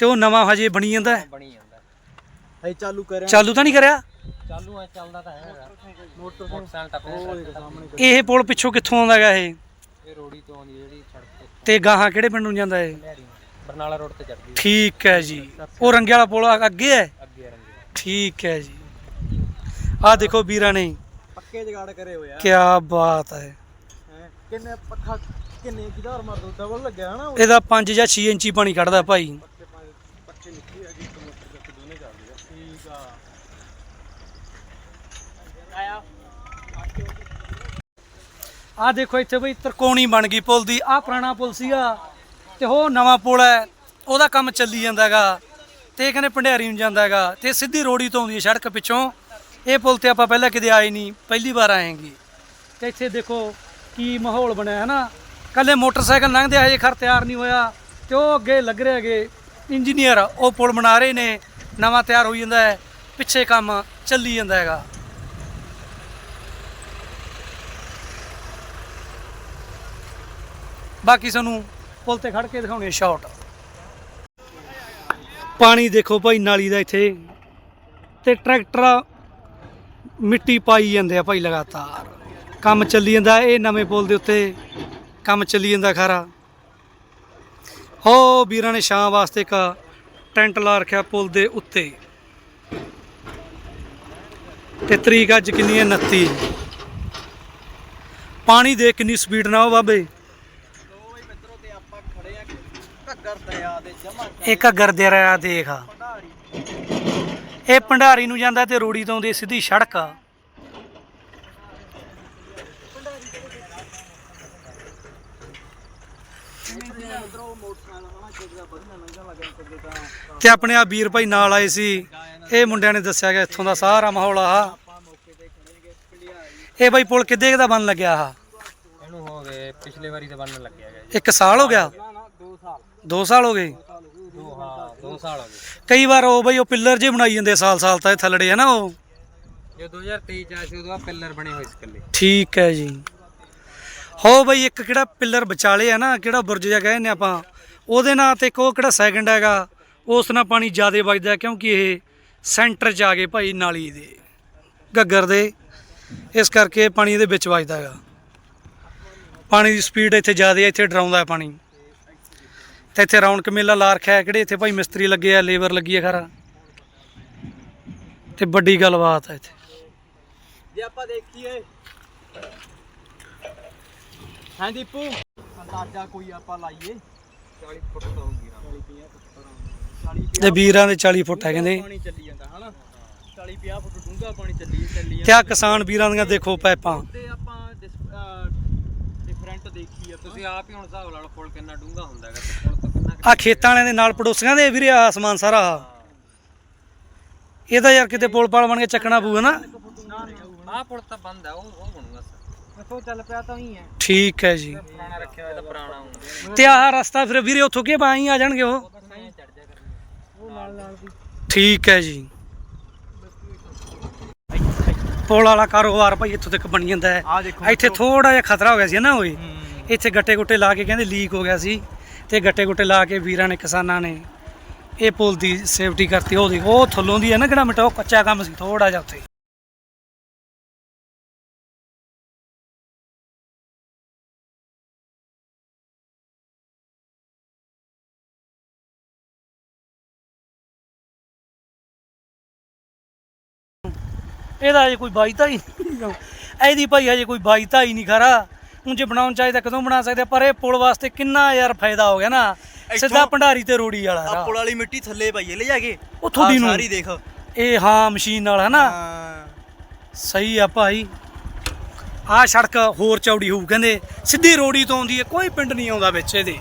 ਤੇ ਉਹ ਨਵਾਂ ਹਜੇ ਬਣੀ ਜਾਂਦਾ ਹੈ। ਬਣੀ ਜਾਂਦਾ ਚਾਲੂ ਕਰਿਆ। ਚਾਲੂ ਤਾਂ ਨਹੀਂ ਕਰਿਆ? ਚਾਲੂ ਆ ਚੱਲਦਾ ਤਾਂ ਹੈਗਾ। ਮੋਟਰਸਾਈਕਲ ਤੱਕ ਇਹ ਪੁਲ ਪਿੱਛੋਂ ਕਿੱਥੋਂ ਆਉਂਦਾ ਹੈਗਾ ਇਹ? ਇਹ ਰੋੜੀ ਤੋਂ ਆਉਂਦੀ ਜਿਹੜੀ ਸੜਕ ਤੇ। ਤੇ ਗਾਹਾਂ ਕਿਹੜੇ ਪਿੰਡ ਨੂੰ ਜਾਂਦਾ ਇਹ? ਲਹਿਰੀ ਬਰਨਾਲਾ ਰੋਡ ਤੇ ਚੜਦੀ ਠੀਕ ਹੈ ਜੀ। ਉਹ ਰੰਗੇ ਵਾਲਾ ਪੁਲ ਆ- ਅੱਗੇ ਹੈ? ਅੱਗੇ ਰੰਗੇ ਠੀਕ ਹੈ ਜੀ। ਆਹ ਦੇਖੋ ਵੀਰਾਂ ਨੇ। ਪੱਕੇ ਜਗਾੜ ਕਰੇ ਹੋਇਆ ਕੀ ਬਾਤ ਹੈ। ਹੈਂ। ਕਿੰਨੇ ਪੱਖਾ ਕਿੰਨੇ ਡਬਲ ਲੱਗਿਆ ਹਨਾ ਇਹਦਾ 5 ਜਾਂ 6 ਇੰਚੀ ਪਾਣੀ ਕੱਢਦਾ ਭਾਈ। ਨਿੱਕੀ ਦੋਨੇ ਚੱਲਦੇ ਆ। ਠੀਕ ਆ। ਆਇਆ ਆਹ ਦੇਖੋ ਇੱਥੇ ਬਈ ਤਰਕੋਣੀ ਬਣ ਗਈ ਪੁਲ ਦੀ ਆਹ ਪੁਰਾਣਾ ਪੁਲ ਸੀਗਾ ਤੇ ਉਹ ਨਵਾਂ ਪੁਲ ਹੈ ਉਹਦਾ ਕੰਮ ਚੱਲੀ ਜਾਂਦਾ ਹੈਗਾ ਤੇ ਇਹ ਕਹਿੰਦੇ ਭੰਡਿਆਰੀ ਨੂੰ ਜਾਂਦਾ ਹੈਗਾ ਤੇ ਸਿੱਧੀ ਰੋੜੀ ਤੋਂ ਆਉਂਦੀ ਹੈ ਸੜਕ ਪਿੱਛੋਂ। ਇਹ ਪੁਲ ਤੇ ਆਪਾਂ ਪਹਿਲਾਂ ਕਦੇ ਆਏ ਨਹੀਂ ਪਹਿਲੀ ਵਾਰ ਆਏਂਗੇ। ਤੇ ਇੱਥੇ ਦੇਖੋ ਕੀ ਮਾਹੌਲ ਬਣਿਆ ਹੈ ਨਾ। ਕੱਲੇ ਮੋਟਰਸਾਈਕਲ ਲੰਘਦੇ ਹਜੇ ਖਰ ਤਿਆਰ ਨਹੀਂ ਹੋਇਆ। ਤੇ ਉਹ ਅੱਗੇ ਲੱਗ ਰਹੇ ਹੈਗੇ ਇੰਜੀਨੀਅਰ, ਉਹ ਪੁਲ ਬਣਾ ਰਹੇ ਨੇ, ਨਵਾਂ ਤਿਆਰ ਹੋਈ ਜਾਂਦਾ ਹੈ, ਪਿੱਛੇ ਕੰਮ ਚੱਲੀ ਜਾਂਦਾ ਹੈਗਾ। ਬਾਕੀ ਸਾਨੂੰ ਪੁਲ ਤੇ ਖੜ ਕੇ ਦਿਖਾਉਣੇ ਸ਼ਾਟ ਪਾਣੀ ਦੇਖੋ ਭਾਈ, ਨਾਲੀ ਦਾ ਇੱਥੇ। ਤੇ ਟਰੈਕਟਰ ਮਿੱਟੀ ਪਾਈ ਜਾਂਦੇ ਆ ਭਾਈ ਲਗਾਤਾਰ। ਕੰਮ ਚੱਲੀ ਜਾਂਦਾ, ਇਹ ਨਵੇਂ ਪੁਲ ਦੇ ਉੱਤੇ। ਕੰਮ ਚੱਲੀ ਜਾਂਦਾ ਖਾਰਾ। ਹੋ ਵੀਰਾਂ ਨੇ ਸ਼ਾਮ ਵਾਸਤੇ ਇੱਕ ਟੈਂਟ ਲਾ ਰੱਖਿਆ ਪੁਲ ਦੇ ਉੱਤੇ। ਤੇ ਤਰੀਕ ਅੱਜ ਕਿੰਨੀ ਹੈ? 29 ਪਾਣੀ ਦੇ ਕਿੰਨੀ ਸਪੀਡ ਨਾਲ ਉਹ ਬਾਬੇ। ਲੋ ਬਈ ਘੱਗਰ ਦਰਿਆ ਦੇਖ। ਇਹ ਭੰਡਾਰੀ ਨੂੰ ਜਾਂਦਾ ਤੇ ਰੋੜੀ ਤੋਂ ਦੀ ਸਿੱਧੀ ਸੜਕ। ਆ ਮਿੱਤਰੋ ਮੋਟਰਸਾਈਕਲ ਹਨਾ ਕਿਹਦਾ ਵਧੀਆ ਲੰਘਣ ਲੱਗਾ ਕਿਤੇ ਤਾਂ ਆਪਣੇ ਆ ਵੀਰ ਭਾਈ ਨਾਲ ਆਏ ਸੀ। ਇਹ ਮੁੰਡਿਆਂ ਨੇ ਦੱਸਿਆ ਕਿ ਇੱਥੋਂ ਦਾ ਸਾਰਾ ਮਾਹੌਲ ਆ। ਇਹ ਬਾਈ ਪੁਲ ਕਿੱਦੇ ਦਾ ਬਣ ਲੱਗਿਆ ਆ? ਇਹਨੂੰ ਹੋ ਗਏ ਪਿਛਲੇ ਵਾਰੀ ਤੇ ਬਣਨ ਲੱਗਿਆ ਗਿਆ ਇੱਕ ਸਾਲ ਹੋ ਗਿਆ? ਨਾ ਨਾ 2 ਸਾਲ 2 ਸਾਲ ਹੋ ਗਏ? ਦੋ ਹਾਂ 2 ਸਾਲ ਹੋ ਗਏ। ਕਈ ਵਾਰ ਉਹ ਬਈ ਉਹ ਪਿੱਲਰ ਜੇ ਬਣਾਈ ਜਾਂਦੇ ਸਾਲ ਸਾਲ ਤਾਂ ਇਹ ਥੱਲੜੇ ਆ ਨਾ ਉਹ। ਜੋ 2023 ਚ ਆਇਆ ਸੀ ਉਦੋਂ ਬਾਅਦ ਪਿੱਲਰ ਬਣੇ ਹੋਏ ਸੀ ਇਕੱਲੇ। ਠੀਕ ਹੈ ਜੀ। ਹੋ ਬਈ ਇੱਕ ਕਿਹੜਾ ਪਿੱਲਰ ਵਿਚਾਲੇ ਆ ਨਾ ਕਿਹੜਾ ਬੁਰਜ ਜਿਹਾ ਕਹਿੰਦੇ ਆਪਾਂ। ਉਹਦੇ ਨਾਲ ਤੇ ਇੱਕ ਉਹ ਕਿਹੜਾ ਸੈਕਿੰਡ ਹੈਗਾ? ਉਸ ਨਾਲ ਪਾਣੀ ਜ਼ਿਆਦਾ ਵੱਜਦਾ ਕਿਉਂਕਿ ਇਹ ਸੈਂਟਰ 'ਚ ਆ ਗਏ ਭਾਈ ਨਾਲੀ ਦੇ, ਘੱਗਰ ਦੇ। ਇਸ ਕਰਕੇ ਪਾਣੀ ਇਹਦੇ ਵਿੱਚ ਵੱਜਦਾ ਹੈਗਾ। ਪਾਣੀ ਦੀ ਸਪੀਡ ਇੱਥੇ ਜ਼ਿਆਦਾ ਹੈ, ਇੱਥੇ ਡਰਾਉਂਦਾ ਹੈ ਪਾਣੀ। ਤੇ ਇੱਥੇ ਰੌਣਕ ਮੇਲਾ ਲਾ ਰੱਖਿਆ ਹੈ ਕਿਹੜੇ ਇੱਥੇ ਭਾਈ ਮਿਸਤਰੀ ਲੱਗੇ ਆ, ਲੇਬਰ ਲੱਗੀ ਹੈ ਖਰਾ। ਤੇ ਵੱਡੀ ਗੱਲਬਾਤ ਹੈ ਇੱਥੇ। ਜੇ ਆਪਾਂ ਦੇਖੀਏ। ਹਾਂ ਦੀਪੂ? ਅੰਦਾਜ਼ਾ ਕੋਈ ਆਪਾਂ ਲਾਈਏ। 40 ਫੁੱਟ ਤਾਂ ਹੋਊਗੀ 40 ਤੇ ਵੀਰਾਂ ਦੇ 40 ਫੁੱਟ ਹੈ ਕਹਿੰਦੇ ਪਾਣੀ ਚੱਲੀ ਜਾਂਦਾ ਹਨਾ? 40 50 ਫੁੱਟ ਡੂੰਘਾ ਪਾਣੀ ਚੱਲੀ ਚੱਲੀ ਤੇ ਆ ਕਿਸਾਨ ਵੀਰਾਂ ਦੀਆਂ ਦੇਖੋ ਪਾਈਪਾਂ। ਤੇ ਆਪਾਂ ਡਿਫਰੈਂਟ ਦੇਖੀ ਆ। ਤੁਸੀਂ ਆਪ ਹੀ ਹੁਣ ਹਿਸਾਬ ਲਾ ਲਓ ਪੁਲ ਕਿੰਨਾ ਡੂੰਘਾ ਹੁੰਦਾ ਹੈਗਾ ਤੇ ਪੁਲ ਤੋਂ ਕਿੰਨਾ ਕੁ- ਆ ਖੇਤਾਂ ਵਾਲਿਆਂ ਦੇ ਨਾਲ ਪੜੋਸੀਆਂ ਦੇ ਵੀਰੇ ਆ ਸਮਾਨ ਸਾਰਾ। ਇਹਦਾ ਯਾਰ ਕਿਤੇ ਪੁਲ ਪਾਲ ਬਣ ਕੇ ਚੱਕਣਾ ਪਊਗਾ ਨਾ। ਆਹ ਪੁਲ ਤਾਂ ਬੰਦ ਹੈ ਉਹ ਉਹ ਬਣੂਗਾ ਸਰ। ਚੱਲ ਪਿਆ ਤਾਂ ਹੀ ਹੈ। ਠੀਕ ਹੈ ਜੀ। ਪੁਰਾਣਾ ਰੱਖਿਆ ਹੋਇਆ ਤਾਂ ਪੁਰਾਣਾ ਹੁੰਦਾ ਤੇ ਆਹ ਰਸਤਾ ਫਿਰ ਵੀਰੇ ਉੱਥੋਂ ਕੇ ਬਾਈ ਆ ਜਾਣਗੇ ਉਹ? ਨਾਲ ਨਾਲ ਦੀ ਠੀਕ ਹੈ ਜੀ। ਪੁਲ ਵਾਲਾ ਕਾਰੋਬਾਰ ਭਾਈ ਇੱਥੋਂ ਤੱਕ ਬਣ ਜਾਂਦਾ ਹੈ। ਇੱਥੇ ਥੋੜਾ ਜਿਹਾ ਖਤਰਾ ਹੋ ਗਿਆ ਸੀ ਨਾ ਓਏ। ਇੱਥੇ ਗੱਟੇ ਗੁੱਟੇ ਲਾ ਕੇ ਕਹਿੰਦੇ ਲੀਕ ਹੋ ਗਿਆ ਸੀ ਤੇ ਗੱਟੇ ਗੁੱਟੇ ਲਾ ਕੇ ਵੀਰਾਂ ਨੇ ਕਿਸਾਨਾਂ ਨੇ ਇਹ ਪੁਲ ਦੀ ਸੇਫਟੀ ਕਰਤੀ। ਉਹ ਦੇਖ ਉਹ ਥੱਲੋਂ ਦੀ ਹੈ ਨਾ ਕਿਹੜਾ ਮਿੱਟਾ ਉਹ ਕੱਚਾ ਕੰਮ ਸੀ ਥੋੜਾ ਜਿਹਾ ਉੱਥੇ। ਇਹਦਾ ਅਜੇ ਕੋਈ ਬਾਈਤਾ ਹੀ ਨਹੀਂ ਇਹਦੀ ਭਾਈ ਹਜੇ ਕੋਈ ਬਾਈਤਾ ਹੀ ਨਹੀਂ ਖਰਾ। ਜੇ ਬਣਾਉਣ ਚਾਹੀਦਾ ਕਦੋਂ ਬਣਾ ਸਕਦੇ ਆ, ਪਰ ਇਹ ਪੁਲ ਵਾਸਤੇ ਕਿੰਨਾ ਯਾਰ ਫਾਇਦਾ ਹੋ ਗਿਆ ਨਾ। ਸਿੱਧਾ ਭੰਡਾਰੀ ਤੇ ਰੋੜੀ ਵਾਲਾ ਆ। ਪੁਲ ਵਾਲੀ ਮਿੱਟੀ ਥੱਲੇ ਪਾਈਏ ਲੈ ਜਾ ਕੇ। ਆਹ ਨੂੰ। ਸਾਰੀ ਦੇਖ। ਇਹ ਹਾਂ ਮਸ਼ੀਨ ਨਾਲ ਹੈ ਨਾ। ਸਹੀ ਆ ਭਾਈ। ਆਹ ਸੜਕ ਹੋਰ ਚੌੜੀ ਹੋਊ ਕਹਿੰਦੇ। ਸਿੱਧੀ ਰੋੜੀ ਤੋਂ ਆਉਂਦੀ ਹੈ ਕੋਈ ਪਿੰਡ ਨਹੀਂ ਆਉਂਦਾ ਵਿੱਚ ਇਹਦੇ।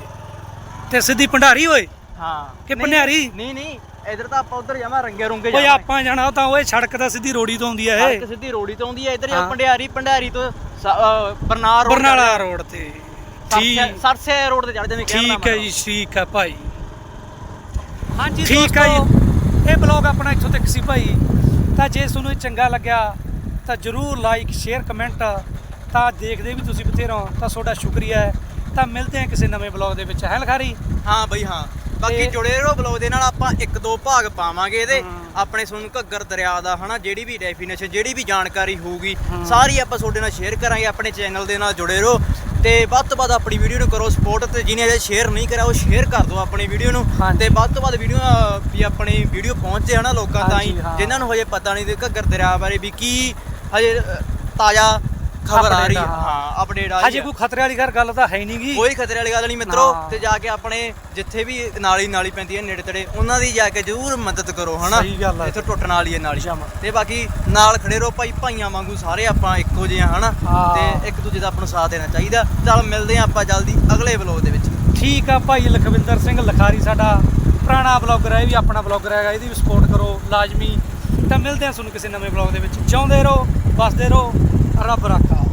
ਤੇ ਸਿੱਧੀ ਭੰਡਾਰੀ ਓਏ। ਹਾਂ। ਕਿ ਭੰਡਾਰੀ? ਨਹੀਂ ਨਹੀਂ। ਇਧਰ ਤਾਂ ਆਪਾਂ ਉਧਰ ਜਾਵਾਂ ਰੰਗੇ ਰੁੰਗੇ ਓਏ ਜਾਵਾਂਗੇ। ਆਪਾਂ ਜਾਣਾ ਤਾਂ ਓਏ ਸੜਕ ਤਾਂ ਸਿੱਧੀ ਰੋੜੀ ਤੋਂ ਆਉਂਦੀ ਹੈ ਸੜਕ ਇਹ ਸਿੱਧੀ ਰੋੜੀ ਤੋਂ ਆਉਂਦੀ ਹੈ ਇਧਰ ਹਾਂ। ਜਾ ਪੰਡਿਆਰੀ ਪੰਡਿਆਰੀ ਤੋਂ ਸ- road ਬਰਨਾਲਾ ਰੋਡ ਤੇ। ਠੀਕ। ਸਰਸੇ- ਸਰਸੇ ਰੋਡ ਤੇ ਚੜ ਜਾਂਦੇ ਕਹਿਣ ਦਾ ਠੀਕ ਹੈ ਮਤਲਬ। ਜੀ ਠੀਕ ਹੈ ਭਾਈ। ਹਾਂਜੀ ਠੀਕ ਹੈ ਦੋਸਤੋ, ਜੀ। ਇਹ ਬਲੌਗ ਆਪਣਾ ਇੱਥੋਂ ਤੱਕ ਸੀ ਭਾਈ। ਤਾਂ ਜੇ ਤੁਹਾਨੂੰ ਇਹ ਚੰਗਾ ਲੱਗਿਆ ਤਾਂ ਜਰੂਰ ਲਾਈਕ ਸ਼ੇਅਰ ਕਮੈਂਟ ਤਾਂ ਦੇਖਦੇ ਵੀ ਤੁਸੀਂ ਬਥੇਰੋ ਤਾਂ ਤੁਹਾਡਾ ਸ਼ੁਕਰੀਆ ਹੈ। ਤਾਂ ਮਿਲਦੇ ਹਾਂ ਕਿਸੇ ਨਵੇਂ ਬਲੌਗ ਦੇ ਵਿੱਚ। ਹੈ ਲਖਾਰੀ? ਹਾਂ ਬਈ ਹਾਂ। ਬਾਕੀ ਜੁੜੇ ਰਹੋ ਬਲੌਗ ਦੇ ਨਾਲ ਆਪਾਂ ਇੱਕ ਦੋ ਭਾਗ ਪਾਵਾਂਗੇ ਇਹਦੇ। ਆਪਣੇ ਤੁਹਾਨੂੰ ਘੱਗਰ ਦਰਿਆ ਦਾ ਹਨਾ ਜਿਹੜੀ ਵੀ ਡੈਫੀਨੇਸ਼ਨ ਜਿਹੜੀ ਵੀ ਜਾਣਕਾਰੀ ਹੋਊਗੀ। ਸਾਰੀ ਆਪਾਂ ਤੁਹਾਡੇ ਨਾਲ ਸ਼ੇਅਰ ਕਰਾਂਗੇ ਆਪਣੇ ਚੈਨਲ ਦੇ ਨਾਲ ਜੁੜੇ ਰਹੋ ਤੇ ਵੱਧ ਤੋਂ ਵੱਧ ਆਪਣੀ ਵੀਡੀਓ ਨੂੰ ਕਰੋ ਸਪੋਰਟ ਤੇ ਜਿਹਨੇ ਅਜੇ ਸ਼ੇਅਰ ਨਹੀਂ ਕਰਿਆ ਉਹ ਸ਼ੇਅਰ ਕਰ ਦਿਓ ਆਪਣੀ ਵੀਡੀਓ ਨੂੰ। ਤੇ ਵੱਧ ਤੋਂ ਵੱਧ ਵੀਡੀਓ ਵੀ ਆਪਣੀ ਵੀਡੀਓ ਪਹੁੰਚੇ ਹਨਾ ਲੋਕਾਂ ਤਾਈਂ। ਜਿਨ੍ਹਾਂ ਨੂੰ ਹਜੇ ਪਤਾ ਨਹੀਂ ਤੇ ਘੱਗਰ ਦਰਿਆ ਬਾਰੇ ਵੀ ਕੀ ਹਜੇ ਤਾਜ਼ਾ ਖਬਰ ਆ ਰਹੀ ਹੈ। ਆ। ਹਾਂ। ਅਪਡੇਟ ਆ ਰਹੀ ਹਜੇ ਹੈ। ਕੋਈ ਖਤਰੇ ਵਾਲੀ ਗੱਲ ਤਾਂ ਹੈ ਨਹੀਂ ਗੀ। ਕੋਈ ਖਤਰੇ ਵਾਲੀ ਗੱਲ ਨਹੀਂ ਮਿੱਤਰੋ। ਤੇ ਜਾ ਕੇ ਆਪਣੇ ਜਿੱਥੇ ਵੀ ਨਾਲੀ ਨਾਲੀ ਪੈਂਦੀ ਹੈ ਨੇੜੇ ਤੇੜੇ ਉਹਨਾਂ ਦੀ ਜਾ ਕੇ ਜ਼ਰੂਰ ਮਦਦ ਕਰੋ ਹਨਾ? ਸਹੀ ਗੱਲ ਆ। ਇੱਥੇ ਟੁੱਟਣ ਵਾਲੀ ਹੈ ਨਾਲੀ। ਜਮਾਂ। ਤੇ ਬਾਕੀ ਨਾਲ ਖੜੇ ਰਹੋ ਭਾਈ। ਭਾਈਆਂ ਵਾਂਗੂ ਸਾਰੇ ਆਪਾਂ ਇੱਕੋ ਜਿਹੇ ਹਾਂ ਹਨਾ? ਹਾਂ। ਤੇ ਇੱਕ ਦੂਜੇ ਦਾ ਆਪਾਂ ਨੂੰ ਸਾਥ ਦੇਣਾ ਚਾਹੀਦਾ। ਚੱਲ ਮਿਲਦੇ ਹਾਂ ਆਪਾਂ ਜਲਦੀ ਅਗਲੇ ਵਲੋਗ ਦੇ ਵਿੱਚ। ਠੀਕ ਆ ਭਾਈ ਲਖਵਿੰਦਰ ਸਿੰਘ ਲਖਾਰੀ ਸਾਡਾ ਪੁਰਾਣਾ ਬਲੌਗਰ ਹੈ ਇਹ ਵੀ ਆਪਣਾ ਬਲੌਗਰ ਹੈਗਾ ਇਹਦੀ ਵੀ ਸਪੋਰਟ ਕਰੋ ਲਾਜ਼ਮੀ। ਤਾਂ ਮਿਲਦੇ ਹਾਂ ਤੁਹਾਨੂੰ ਕਿਸੇ ਨਵੇਂ ਬਲੌਗ ਦੇ ਵਿੱਚ। ਜਿਉਂਦੇ ਰਹੋ ਵਸਦੇ ਰਹੋ। ਰੱਬ ਰਾਖਾ